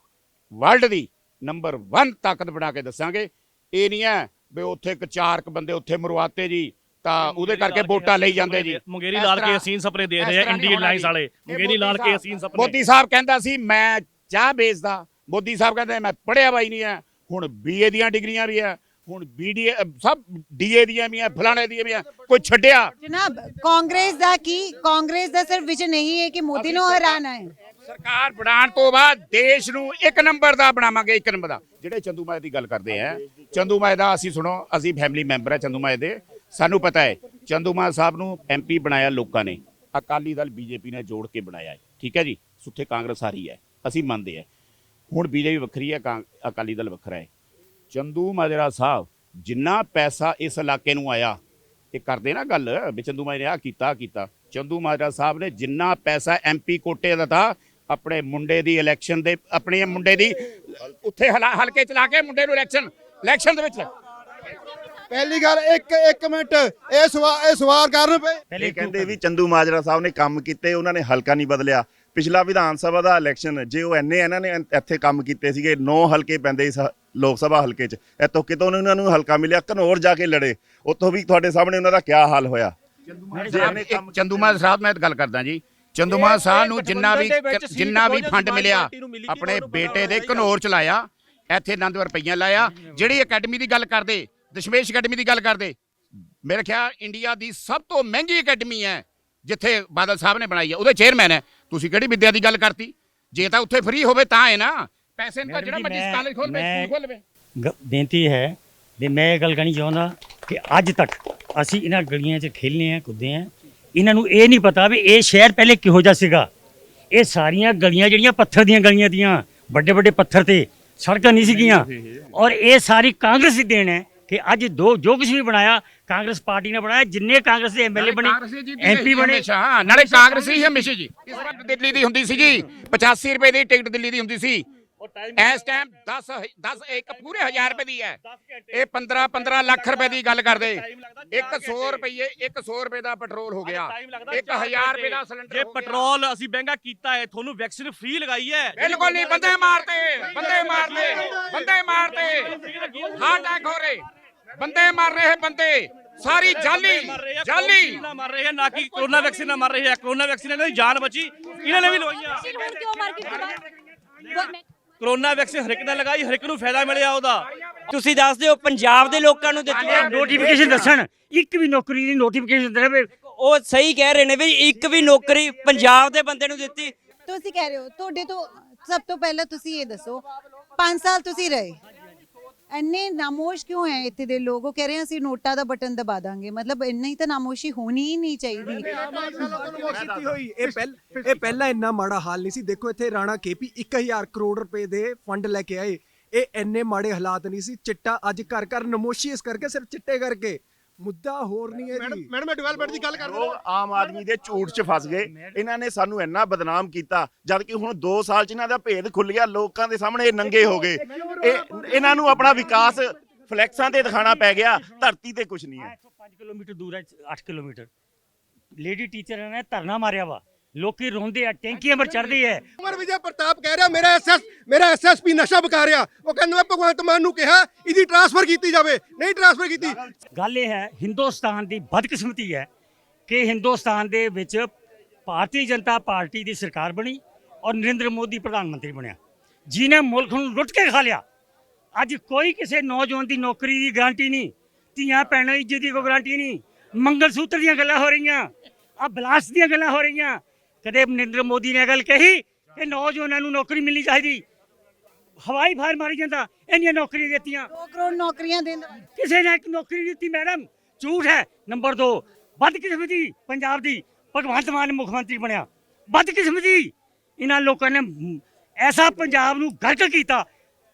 ਵਰਲਡ ਦੀ ਨੰਬਰ 1 ਤਾਕਤ ਬਣਾ ਕੇ ਦੱਸਾਂਗੇ। ਇਹ ਨਹੀਂ ਹੈ ਵੀ ਉੱਥੇ ਇੱਕ ਚਾਰ ਕੁ ਬੰਦੇ ਉੱਥੇ ਮਰਵਾਤੇ ਜੀ ਤਾਂ ਉਹਦੇ ਕਰਕੇ ਵੋਟਾਂ ਲਈ ਜਾਂਦੇ ਜੀ। ਮੁੰਗੇਰੀ ਲਾਲ ਕੇ ਅਸੀਨ ਸਪਨੇ ਦੇ ਰਹੇ ਆ ਨਹੀਂ ਇੰਡੀਅਨ ਲਾਈਨਸ। ਵਾਲੇ। ਮੁੰਗੇਰੀ ਲਾਲ ਕੇ ਅਸੀਨ ਸਪਨੇ ਮੋਦੀ ਸਾਹਿਬ ਕਹਿੰਦਾ ਸੀ ਮੈਂ ਚਾਹ ਵੇਚਦਾ। ਮੋਦੀ ਸਾਹਿਬ ਕਹਿੰਦੇ ਮੈਂ ਪੜਿਆ ਬਾਈ ਨਹੀਂ ਹੈ। ਹੁਣ ਬੀਏ ਦੀਆਂ ਡਿਗਰੀਆਂ ਵੀ ਹੈ ਹੁਣ ਬੀਡੀਏ ਸਭ ਡੀਏ ਦੀਆਂ ਵੀ ਹੈ ਫਲਾਣੇ ਦੀਆਂ ਵੀ ਹੈ। ਕੋਈ ਛੱਡਿਆ? ਜਨਾਬ ਕਾਂਗਰਸ ਦਾ ਕੀ ਕਾਂਗਰਸ ਦਾ ਸਿਰਫ ਵਿਜਨ ਇਹੀ ਹੈ ਕਿ ਮੋਦੀ ਨੂੰ ਹਰਾਣਾ ਹੈ। ਸਰਕਾਰ ਬਣਾਉਣ ਤੋਂ ਬਾਅਦ ਦੇਸ਼ ਨੂੰ ਇੱਕ ਨੰਬਰ ਦਾ ਬਣਾਵਾਂਗੇ, ਇੱਕ ਨੰਬਰ ਦਾ। ਜਿਹੜੇ ਚੰਦੂ ਮਾਏ ਦੀ ਗੱਲ ਕਰਦੇ ਆ, ਚੰਦੂ ਮਾਏ ਦਾ ਅਸੀਂ ਸੁਣੋ, ਅਸੀਂ ਫੈਮਿਲੀ ਮੈਂਬਰ ਆ ਚੰਦੂ ਮਾਏ ਦੇ। ਸਾਨੂੰ ਪਤਾ ਹੈ, ਚੰਦੂ ਮਾਏ ਸਾਹਿਬ ਨੂੰ ਐਮਪੀ ਬਣਾਇਆ ਲੋਕਾਂ ਨੇ। ਅਕਾਲੀ ਦਲ ਬੀਜੇਪੀ ਨੇ ਜੋੜ ਕੇ ਬਣਾਇਆ ਹੈ। ਠੀਕ ਹੈ ਜੀ? ਸੁੱਥੇ ਕਾਂਗਰਸ ਹਾਰੀ ਹੈ। ਅਸੀਂ ਮੰਨਦੇ ਆ ਹੁਣ ਬੀਜੇਪੀ ਵੱਖਰੀ ਹੈ ਅਕਾਲੀ ਦਲ ਵੱਖਰਾ ਹੈ। ਚੰਦੂ ਮਾਜਰਾ ਸਾਹਿਬ, ਜਿੰਨਾ ਪੈਸਾ ਇਸ ਇਲਾਕੇ ਨੂੰ ਆਇਆ, ਇਹ ਕਰਦੇ ਨਾ ਗੱਲ, ਵੀ ਚੰਦੂ ਮਾਜਰਾ ਆਹ ਕੀਤਾ ਆਹ ਕੀਤਾ। ਚੰਦੂ ਮਾਜਰਾ ਸਾਹਿਬ ਨੇ ਜਿੰਨਾ ਪੈਸਾ ਐਮਪੀ ਕੋਟੇ ਦਾ ਤਾ ਆਪਣੇ ਮੁੰਡੇ ਦੀ ਇਲੈਕਸ਼ਨ ਦੇ ਆਪਣੇ ਮੁੰਡੇ ਦੀ ਉੱਥੇ ਹਲਾ- ਹਲਕੇ ਚਲਾ ਕੇ ਮੁੰਡੇ ਨੂੰ ਇਲੈਕਸ਼ਨ ਇਲੈਕਸ਼ਨ ਦੇ ਵਿੱਚ। ਪਹਿਲੀ ਗੱਲ ਇੱਕ ਇੱਕ ਮਿੰਟ ਇਹ ਸਵਾਲ ਇਹ ਸਵਾਲ ਕਰਨ ਪਏ। ਪਹਿਲੇ ਇਹ ਕਹਿੰਦੇ ਵੀ ਚੰਦੂ ਮਾਜਰਾ ਸਾਹਿਬ ਨੇ ਕੰਮ ਕੀਤੇ ਉਹਨਾਂ ਨੇ ਹਲਕਾ ਨਹੀਂ ਬਦਲਿਆ। ਪਿਛਲਾ ਵਿਧਾਨ ਸਭਾ ਦਾ ਇਲੈਕਸ਼ਨ ਜੇ ਉਹ ਐਨੇ ਇਹਨਾਂ ਨੇ ਇੱਥੇ ਕੰਮ ਕੀਤੇ ਸੀਗੇ 9 ਹਲਕੇ ਪੈਂਦੇ ਇਸ ਲੋਕ ਸਭਾ ਹਲਕੇ 'ਚ। ਇੱਥੋਂ ਕਿਤੋਂ ਉਹਨਾਂ ਨੂੰ ਹਲਕਾ ਮਿਲਿਆ ਘਨੌਰ ਜਾ ਕੇ ਲੜੇ। ਉੱਥੋਂ ਵੀ ਤੁਹਾਡੇ ਸਾਹਮਣੇ ਉਹਨਾਂ ਦਾ ਕੀ ਹਾਲ ਹੋਇਆ? ਇੱਕ ਚੰਦੂਮਾ ਸਾਹਿਬ ਮੈਂ ਗੱਲ ਕਰਦਾ ਜੀ। ਚੰਦੂਮਾ ਸਾਹਿਬ ਨੂੰ ਜਿੰਨਾ ਵੀ ਜਿੰਨਾ ਵੀ ਫੰਡ ਮਿਲਿਆ ਆਪਣੇ ਬੇਟੇ ਦੇ ਘਨੌਰ ਚ ਲਾਇਆ ਇੱਥੇ ਆਨੰਦ ਰੁਪਈਆ ਲਾਇਆ ਜਿਹੜੀ ਅਕੈਡਮੀ ਦੀ ਗੱਲ ਕਰਦੇ ਦਸ਼ਮੇਸ਼ ਅਕੈਡਮੀ ਦੀ ਗੱਲ ਕਰਦੇ ਮੇਰੇ ਖਿਆਲ ਇੰਡੀਆ ਦੀ ਸਭ ਤੋਂ ਮਹਿੰਗੀ ਅਕੈਡਮੀ ਹੈ ਜਿੱਥੇ ਬਾਦਲ ਸਾਹਿਬ ਨੇ ਬਣਾਈ ਹੈ ਉਹਦੇ ਚੇਅਰਮੈਨ ਹੈ। ਤੁਸੀਂ ਕਿਹੜੀ ਵਿੱਦਿਆ ਦੀ ਗੱਲ ਕਰਤੀ? ਜੇ ਤਾਂ ਉੱਥੇ ਫ੍ਰੀ ਹੋਵੇ ਤਾਂ ਹੈ ਨਾ। ਪੈਸੇ ਨੂੰ ਤਾਂ ਜਿਹੜਾ ਮਰਜ਼ੀ ਕਾਲਜ ਖੋਲ ਸਕੂਲ ਖੋਲ ਲਵੇ ਬੇਨਤੀ ਹੈ ਵੀ ਮੈਂ ਇਹ ਗੱਲ ਕਹਿਣੀ ਚਾਹੁੰਦਾ ਕਿ ਅੱਜ ਤੱਕ ਅਸੀਂ ਇਹਨਾਂ ਗਲੀਆਂ 'ਚ ਖੇਲਨੇ ਆ ਕੁੱਦੇ ਆ ਇਹਨਾਂ ਨੂੰ ਇਹ ਨਹੀਂ ਪਤਾ ਵੀ ਇਹ ਸ਼ਹਿਰ ਪਹਿਲੇ ਕਿਹੋ ਜਿਹਾ ਸੀਗਾ। ਇਹ ਸਾਰੀਆਂ ਗਲੀਆਂ ਜਿਹੜੀਆਂ ਪੱਥਰ ਦੀਆਂ ਗਲੀਆਂ ਦੀਆਂ ਵੱਡੇ ਵੱਡੇ ਪੱਥਰ ਤੇ ਸੜਕਾਂ ਨਹੀਂ ਸੀਗੀਆਂ। ਔਰ ਇਹ ਸਾਰੀ ਕਾਂਗਰਸ ਦੀ ਦੇਣ ਹੈ ਕਿ ਅੱਜ ਦੋ ਜੋ ਕੁਝ ਵੀ ਬਣਾਇਆ ਕਾਂਗਰਸ ਪਾਰਟੀ ਨੇ ਬਣਾਇਆ ਜਿੰਨੇ ਕਾਂਗਰਸ ਦੇ ਐਮਐਲਏ ਬਣੇ ਐਮਪੀ ਬਣੇ। ਨਾਲੇ ਕਾਂਗਰਸੀ ਹੀ ਹਮੇਸ਼ਾ ਜੀ। ਇਸ ਵਾਰ ਦਿੱਲੀ ਦੀ ਹੁੰਦੀ ਸੀ ਜੀ 85 ਰੁਪਏ ਦੀ ਟਿਕਟ ਦਿੱਲੀ ਦੀ ਹੁੰਦੀ ਸੀ। ਇਸ ਟਾਈਮ 10 10 ਇੱਕ ਪੂਰੇ 1000 ਰੁਪਏ ਦੀ ਹੈ। ਇਹ 15 15 ਲੱਖ ਰੁਪਏ ਦੀ ਗੱਲ ਕਰਦੇ। 100 ਰੁਪਏ 100 ਰੁਪਏ ਦਾ ਪੈਟਰੋਲ ਹੋ ਗਿਆ। 1000 ਰੁਪਏ ਦਾ ਸਿਲੰਡਰ ਜੇ। ਪੈਟਰੋਲ ਅਸੀਂ ਮਹਿੰਗਾ ਕੀਤਾ ਹੈ ਤੁਹਾਨੂੰ ਵੈਕਸੀਨ ਫ੍ਰੀ ਲਗਾਈ ਹੈ। ਬਿਲਕੁਲ ਨਹੀਂ ਬੰਦੇ ਮਾਰਤੇ ਬੰਦੇ ਮਾਰਤੇ ਬੰਦੇ ਮਾਰਤੇ ਹਾਰਟ ਅਟੈਕ ਹੋ ਰਹੇ। ਬੰਦੇ ਮਾਰ ਰਹੇ ਬੰਦੇ। ਸਾਰੀ ਜਾਲੀ ਜਾਲੀ। ਮਰ ਰਹੇ ਹੈ ਨਾ ਕਿ ਕੋਰੋਨਾ ਵੈਕਸੀਨ ਨਾਲ ਮਰ ਰਹੇ ਹੈ ਕੋਰੋਨਾ ਵੈਕਸੀਨ ਇਹਨਾਂ ਦੀ ਜਾਨ ਬਚੀ ਇਹਨਾਂ ਨੇ ਵੀ ਲਵਾਈਆਂ। ਵੈਕਸੀਨ ਹੁਣ ਕਿਉਂ ਮਾਰਕੀਟ ਤੋਂ ਬਾਹਰ ਮੈਂ- ਕੋਰੋਨਾ ਵੈਕਸੀਨ ਹਰ ਇੱਕ ਨੇ ਲਗਾਈ ਹਰ ਇੱਕ ਨੂੰ ਫਾਇਦਾ ਮਿਲਿਆ ਉਹਦਾ। ਤੁਸੀਂ ਦੱਸ ਦਿਓ ਪੰਜਾਬ ਦੇ ਲੋਕਾਂ ਨੂੰ ਦਿੱਤੀ ਨੋਟੀਫਿਕੇਸ਼ਨ ਦੱਸਣ ਇੱਕ ਵੀ ਨੌਕਰੀ ਦੀ ਨੋਟੀਫਿਕੇਸ਼ਨ ਦੇਵੇ ਉਹ ਸਹੀ ਕਹਿ ਰਹੇ ਨੇ ਵੀ ਇੱਕ ਵੀ ਨੌਕਰੀ ਪੰਜਾਬ ਦੇ ਬੰਦੇ ਨੂੰ ਦਿੱਤੀ। ਤੁਸੀਂ ਕਹਿ ਰਹੇ ਹੋ ਤੁਹਾਡੇ ਤੋਂ ਸਭ ਤੋਂ ਪਹਿਲਾਂ ਤੁਸੀਂ ਇਹ ਦੱਸੋ 5 ਸਾਲ ਤੁਸੀਂ ਰਹੇ। ਇੰਨੇ ਨਾਮੋਸ਼ ਕਿਉਂ ਹੈ ਇੱਥੇ ਦੇ ਲੋਕ? ਉਹ ਕਹਿ ਰਹੇ ਆ ਅਸੀਂ ਨੋਟਾਂ ਦਾ ਬਟਨ ਦਬਾ ਦਾਂਗੇ। ਮਤਲਬ ਇੰਨੀ ਤਾਂ ਨਾਮੋਸ਼ੀ ਹੋਣੀ ਹੀ ਨਹੀਂ ਚਾਹੀਦੀ। ਕੀਤੀ ਹੋਈ ਇਹ ਪਹਿਲ ਇਹ ਪਹਿਲਾਂ ਇੰਨਾ ਮਾੜਾ ਹਾਲ ਨਹੀਂ ਸੀ। ਦੇਖੋ ਇੱਥੇ ਰਾਣਾ ਕੇਪੀ 1000 ਕਰੋੜ ਰੁਪਏ ਦੇ ਫੰਡ ਲੈ ਕੇ ਆਏ। ਇਹ ਇੰਨੇ ਮਾੜੇ ਹਾਲਾਤ ਨਹੀਂ ਸੀ। ਚਿੱਟਾ ਅੱਜ ਘਰ ਘਰ ਨਮੋਸ਼ੀ ਇਸ ਕਰਕੇ ਸਿਰਫ ਚਿੱਟੇ ਕਰਕੇ। ਮੁੱਦਾ ਹੋਰ ਨਹੀਂ ਹੈ ਮੈਡਮ ਜੀ। ਮੈਡਮ ਮੈਂ ਡਿਵੈਲਪਮੈਂਟ ਦੀ ਗੱਲ ਕਰਦਾ ਲੋਕ ਆਮ ਆਦਮੀ ਦੇ ਝੂਠ 'ਚ ਫਸ ਗਏ। ਇਹਨਾਂ ਨੇ ਸਾਨੂੰ ਇੰਨਾ ਬਦਨਾਮ ਕੀਤਾ ਜਦ ਕਿ ਹੁਣ 2 ਸਾਲ 'ਚ ਇਹਨਾਂ ਦਾ ਭੇਦ ਖੁੱਲ ਗਿਆ ਲੋਕਾਂ ਦੇ ਸਾਹਮਣੇ ਇਹ ਨੰਗੇ ਹੋ ਗਏ। ਇਹ ਇਹਨਾਂ ਨੂੰ ਆਪਣਾ ਵਿਕਾਸ ਫਲੈਕਸਾਂ ਤੇ ਦਿਖਾਣਾ ਪੈ ਗਿਆ ਧਰਤੀ ਤੇ ਕੁਝ ਨਹੀਂ ਹੈ। ਇੱਥੋਂ 5 ਕਿਲੋਮੀਟਰ ਦੂਰ ਹੈ 8 ਕਿਲੋਮੀਟਰ। ਲੇਡੀ ਟੀਚਰ ਨੇ ਧਰਨਾ ਮਾਰਿਆ ਵਾ। ਲੋਕੀ ਰੋਂਦੇ ਆ ਟੈਂਕੀਆਂ ਪਰ ਚੜਦੇ ਆ। ਉਮਰ ਵਿਜੇ ਪ੍ਰਤਾਪ ਕਹਿ ਰਿਹਾ ਮੇਰਾ ਐਸਐਸ ਮੇਰਾ ਐਸਐਸਪੀ ਨਸ਼ਾ ਬਕਾ ਰਿਹਾ। ਉਹ ਕਹਿੰਦਾ ਮੈਂ ਭਗਵੰਤ ਮਾਨ ਨੂੰ ਕਿਹਾ, ਇਹਦੀ ਟਰਾਂਸਫਰ ਕੀਤੀ ਜਾਵੇ। ਨਹੀਂ ਟਰਾਂਸਫਰ ਕੀਤੀ। ਗੱਲ ਇਹ ਹੈ, ਹਿੰਦੁਸਤਾਨ ਦੀ ਬਦਕਿਸਮਤੀ ਹੈ ਕਿ ਹਿੰਦੁਸਤਾਨ ਦੇ ਵਿੱਚ ਭਾਰਤੀ ਜਨਤਾ ਪਾਰਟੀ ਦੀ ਸਰਕਾਰ ਬਣੀ ਔਰ ਨਰਿੰਦਰ ਮੋਦੀ ਪ੍ਰਧਾਨ ਮੰਤਰੀ ਬਣਿਆ। ਜਿਨੇ ਮੁਲਕ ਨੂੰ ਲੁੱਟ ਕੇ ਖਾ ਲਿਆ। ਅੱਜ ਕੋਈ ਕਿਸੇ ਨੌਜਵਾਨ ਦੀ ਨੌਕਰੀ ਦੀ ਗਾਰੰਟੀ ਨਹੀਂ, ਧੀਆਂ ਭੈਣਾਂ ਦੀ ਇੱਜ਼ਤ ਦੀ ਕੋਈ ਗਾਰੰਟੀ ਨਹੀਂ, ਮੰਗਲ ਸੂਤਰ ਦੀਆਂ ਗੱਲਾਂ ਹੋ ਰਹੀਆਂ ਆ ਬਲਾਸ ਦੀਆਂ ਗੱਲਾਂ ਹੋ ਰਹੀਆਂ। ਕਦੇ ਨਰਿੰਦਰ ਮੋਦੀ ਨੇ ਇਹ ਗੱਲ ਕਹੀ ਕਿ ਨੌਜਵਾਨਾਂ ਨੂੰ ਨੌਕਰੀ ਮਿਲਣੀ ਚਾਹੀਦੀ। ਹਵਾਈ ਫਾਇਰ ਮਾਰੀ ਜਾਂਦਾ ਇੰਨੀਆਂ ਨੌਕਰੀਆਂ ਦਿੱਤੀਆਂ। 2 ਕਰੋੜ ਨੌਕਰੀਆਂ ਦੇਣ ਕਿਸੇ ਨੇ ਇੱਕ ਨੌਕਰੀ ਦਿੱਤੀ ਮੈਡਮ ਝੂਠ ਹੈ। ਨੰਬਰ 2 ਬਦਕਿਸਮਤੀ ਪੰਜਾਬ ਦੀ ਭਗਵੰਤ ਮਾਨ ਮੁੱਖ ਮੰਤਰੀ ਬਣਿਆ। ਬਦਕਿਸਮਤੀ। ਇਹਨਾਂ ਲੋਕਾਂ ਨੇ ਐਸਾ ਪੰਜਾਬ ਨੂੰ ਗਰਕ ਕੀਤਾ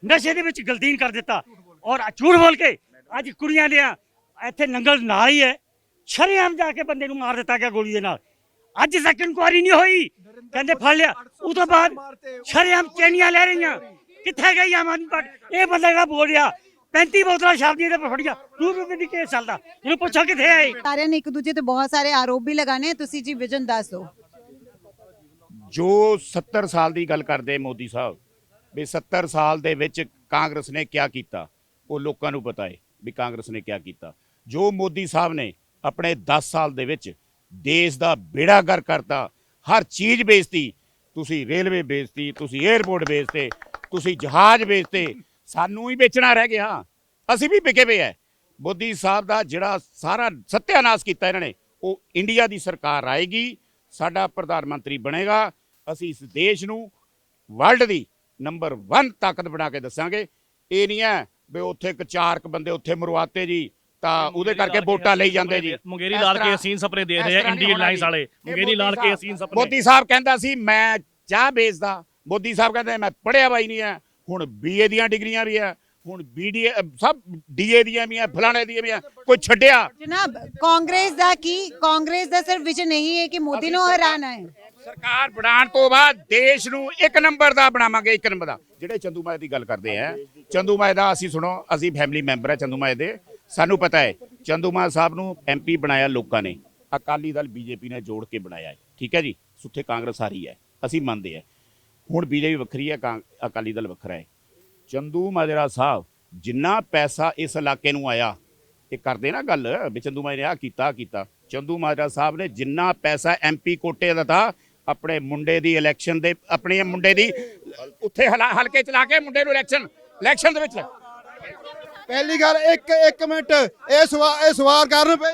ਨਸ਼ੇ ਦੇ ਵਿੱਚ ਗਲਤੀਨ ਕਰ ਦਿੱਤਾ। ਔਰ ਝੂਠ ਬੋਲ ਕੇ ਅੱਜ ਕੁੜੀਆਂ ਦੇ ਇੱਥੇ ਨੰਗਲ ਨਾਲ ਹੀ ਹੈ। ਸ਼ਰੇਆਮ ਜਾ ਕੇ ਬੰਦੇ ਨੂੰ ਮਾਰ ਦਿੱਤਾ ਗਿਆ ਗੋਲੀ ਦੇ ਨਾਲ। ਅੱਜ ਤੱਕ ਇਨਕੁਆਰੀ ਨਹੀਂ ਹੋਈ। ਕਹਿੰਦੇ ਫੜ ਲਿਆ। ਉਹ ਤੋਂ ਬਾਅਦ ਸ਼ਰੇਆਮ ਚੈਨੀਆਂ ਲੈ ਰਹੀਆਂ। ਕਿੱਥੇ ਗਈ ਆਮ ਆਦਮੀ ਪਾਰਟੀ ਇਹ ਬੰਦਾ ਜਿਹੜਾ ਬੋਲ ਰਿਹਾ 35 ਬੋਤਲਾਂ ਸ਼ਰਾਬ ਦੀਆਂ ਤੇ ਫੜ ਗਿਆ ਦੀ ਕੇਸ ਚੱਲਦਾ? ਇਹਨੂੰ ਪੁੱਛੋ ਕਿੱਥੇ ਆਏ ਸਾਰਿਆਂ ਨੇ ਇੱਕ ਦੂਜੇ ਤੇ ਬਹੁਤ ਸਾਰੇ ਆਰੋਪ ਵੀ ਲਗਾਣੇ ਤੁਸੀਂ ਜੀ ਵਿਜਨ ਦੱਸ। ਦਿਓ ਜੋ 70 ਸਾਲ ਦੀ ਗੱਲ ਕਰਦੇ ਮੋਦੀ ਸਾਹਿਬ ਵੀ 70 ਸਾਲ ਦੇ ਵਿੱਚ ਕਾਂਗਰਸ ਨੇ ਕੀ ਕੀਤਾ? ਉਹ ਲੋਕਾਂ ਨੂੰ ਪਤਾ ਹੈ ਵੀ ਕਾਂਗਰਸ ਨੇ ਕੀ ਕੀਤਾ। ਜੋ ਮੋਦੀ ਸਾਹਿਬ ਨੇ ਆਪਣੇ 10 ਸਾਲ ਦੇ ਵਿੱਚ ਦੇਸ਼ ਦਾ ਬੇੜਾ ਗਰ ਕਰਤਾ ਹਰ ਚੀਜ਼ ਵੇਚਤੀ। ਤੁਸੀਂ ਰੇਲਵੇ ਵੇਚਤੀ ਤੁਸੀਂ 에ਅਰਪੋਰਟ ਵੇਚਤੇ ਤੁਸੀਂ ਜਹਾਜ਼ ਵੇਚਤੇ ਸਾਨੂੰ ਹੀ ਵੇਚਣਾ ਰਹਿ ਗਿਆ। ਅਸੀਂ ਵੀ ਵਿਕੇ ਪਏ ਐ। ਮੋਦੀ ਸਾਹਿਬ ਦਾ ਜਿਹੜਾ ਸਾਰਾ ਸੱਤਿਆਨਾਸ਼ ਕੀਤਾ ਇਹਨਾਂ ਨੇ ਉਹ ਇੰਡੀਆ ਦੀ ਸਰਕਾਰ ਆਏਗੀ ਸਾਡਾ ਪ੍ਰਧਾਨ ਮੰਤਰੀ ਬਣੇਗਾ। ਅਸੀਂ ਇਸ ਦੇਸ਼ ਨੂੰ ਵਰਲਡ ਦੀ ਨੰਬਰ 1 ਤਾਕਤ ਬਣਾ ਕੇ ਦੱਸਾਂਗੇ। ਇਹ ਨਹੀਂ ਹੈ ਵੀ ਉੱਥੇ ਇੱਕ ਚਾਰ ਕੁ ਬੰਦੇ ਉੱਥੇ ਮਰਵਾਤੇ ਜੀ ਤਾਂ ਉਹਦੇ ਕਰਕੇ ਵੋਟਾਂ ਲਈ ਜਾਂਦੇ ਜੀ। ਮੁੰਗੇਰੀ ਲਾਲ ਕੇ ਅਸੀਨ ਸਪਰੇ ਦੇ ਰਹੇ ਆ ਇੰਡੀਅਨ ਲਾਈਨਸ। ਵਾਲੇ। ਮੁੰਗੇਰੀ ਲਾਲ ਕੇ ਅਸੀਨ ਸਪਰੇ ਮੋਦੀ ਸਾਹਿਬ ਕਹਿੰਦਾ ਸੀ ਮੈਂ ਚਾਹ ਵੇਚਦਾ ਮੋਦੀ ਸਾਹਿਬ ਕਹਿੰਦੇ ਮੈਂ ਪੜਿਆ ਬਾਈ ਨਹੀਂ ਹੈ ਹੁਣ ਬੀਏ ਦੀਆਂ ਡਿਗਰੀਆਂ ਵੀ ਹੈ ਹੁਣ ਬੀਡੀਏ ਸਭ ਡੀਏ ਦੀਆਂ ਵੀ ਹੈ ਫਲਾਣੇ ਦੀਆਂ ਵੀ ਹੈ ਕੋਈ ਛੱਡਿਆ? ਜਨਾਬ ਕਾਂਗਰਸ ਦਾ ਕੀ ਕਾਂਗਰਸ ਦਾ ਸਿਰਫ ਵਿਜਨ ਨਹੀਂ ਹੈ ਕਿ ਮੋਦੀ ਨੂੰ ਹਰਾਣਾ ਹੈ। ਸਰਕਾਰ ਬਣਾਉਣ ਤੋਂ ਬਾਅਦ ਦੇਸ਼ ਨੂੰ ਇੱਕ ਨੰਬਰ ਦਾ ਬਣਾਵਾਂਗੇ ਇੱਕ ਨੰਬਰ ਦਾ। ਜਿਹੜੇ ਚੰਦੂ ਮਾਏ ਦੀ ਗੱਲ ਕਰਦੇ ਆ ਚੰਦੂ ਮਾਏ ਦਾ ਅਸੀਂ ਸੁਣੋ ਅਸੀਂ ਫੈਮਿਲੀ ਮੈਂਬਰ ਆ ਚੰਦੂ ਮਾਏ ਦੇ। ਸਾਨੂੰ ਪਤਾ ਹੈ ਚੰਦੂ ਮਾਏ ਸਾਹਿਬ ਨੂੰ ਐਮਪੀ ਬਣਾਇਆ ਲੋਕਾਂ ਨੇ। ਅਕਾਲੀ ਦਲ ਬੀਜੇਪੀ ਨੇ ਜੋੜ ਕੇ ਬਣਾਇਆ ਹੈ। ਠੀਕ ਹੈ ਜੀ? ਸੁੱਥੇ ਕਾਂਗਰਸ ਹਾਰੀ ਹੈ। ਅਸੀਂ ਮੰਨਦੇ ਆ ਹੁਣ ਬੀਜੇਪੀ ਵੱਖਰੀ ਹੈ ਕਾਂ- ਅਕਾਲੀ ਦਲ ਵੱਖਰਾ ਹੈ। ਚੰਦੂ ਮਾਜਰਾ ਸਾਹਿਬ, ਜਿੰਨਾ ਪੈਸਾ ਇਸ ਇਲਾਕੇ ਨੂੰ ਆਇਆ, ਇਹ ਕਰਦੇ ਨਾ ਗੱਲ ਵੀ ਚੰਦੂ ਮਾਜਰਾ ਨੇ ਆਹ ਕੀਤਾ ਆਹ ਕੀਤਾ। ਚੰਦੂ ਮਾਜਰਾ ਸਾਹਿਬ ਨੇ ਜਿੰਨਾ ਪੈਸਾ ਐਮਪੀ ਕੋਟੇ ਦਾ ਤਾ ਆਪਣੇ ਮੁੰਡੇ ਦੀ ਇਲੈਕਸ਼ਨ ਦੇ ਆਪਣੇ ਮੁੰਡੇ ਦੀ, ਉੱਥੇ ਹਲਾ- ਹਲਕੇ ਚਲਾ ਕੇ ਮੁੰਡੇ ਨੂੰ ਇਲੈਕਸ਼ਨ ਇਲੈਕਸ਼ਨ ਦੇ ਵਿੱਚ। ਪਹਿਲੀ ਗੱਲ ਇੱਕ ਇੱਕ ਮਿੰਟ, ਇਹ ਸਵਾਲ ਇਹ ਸਵਾਲ ਕਰਨ ਪਏ।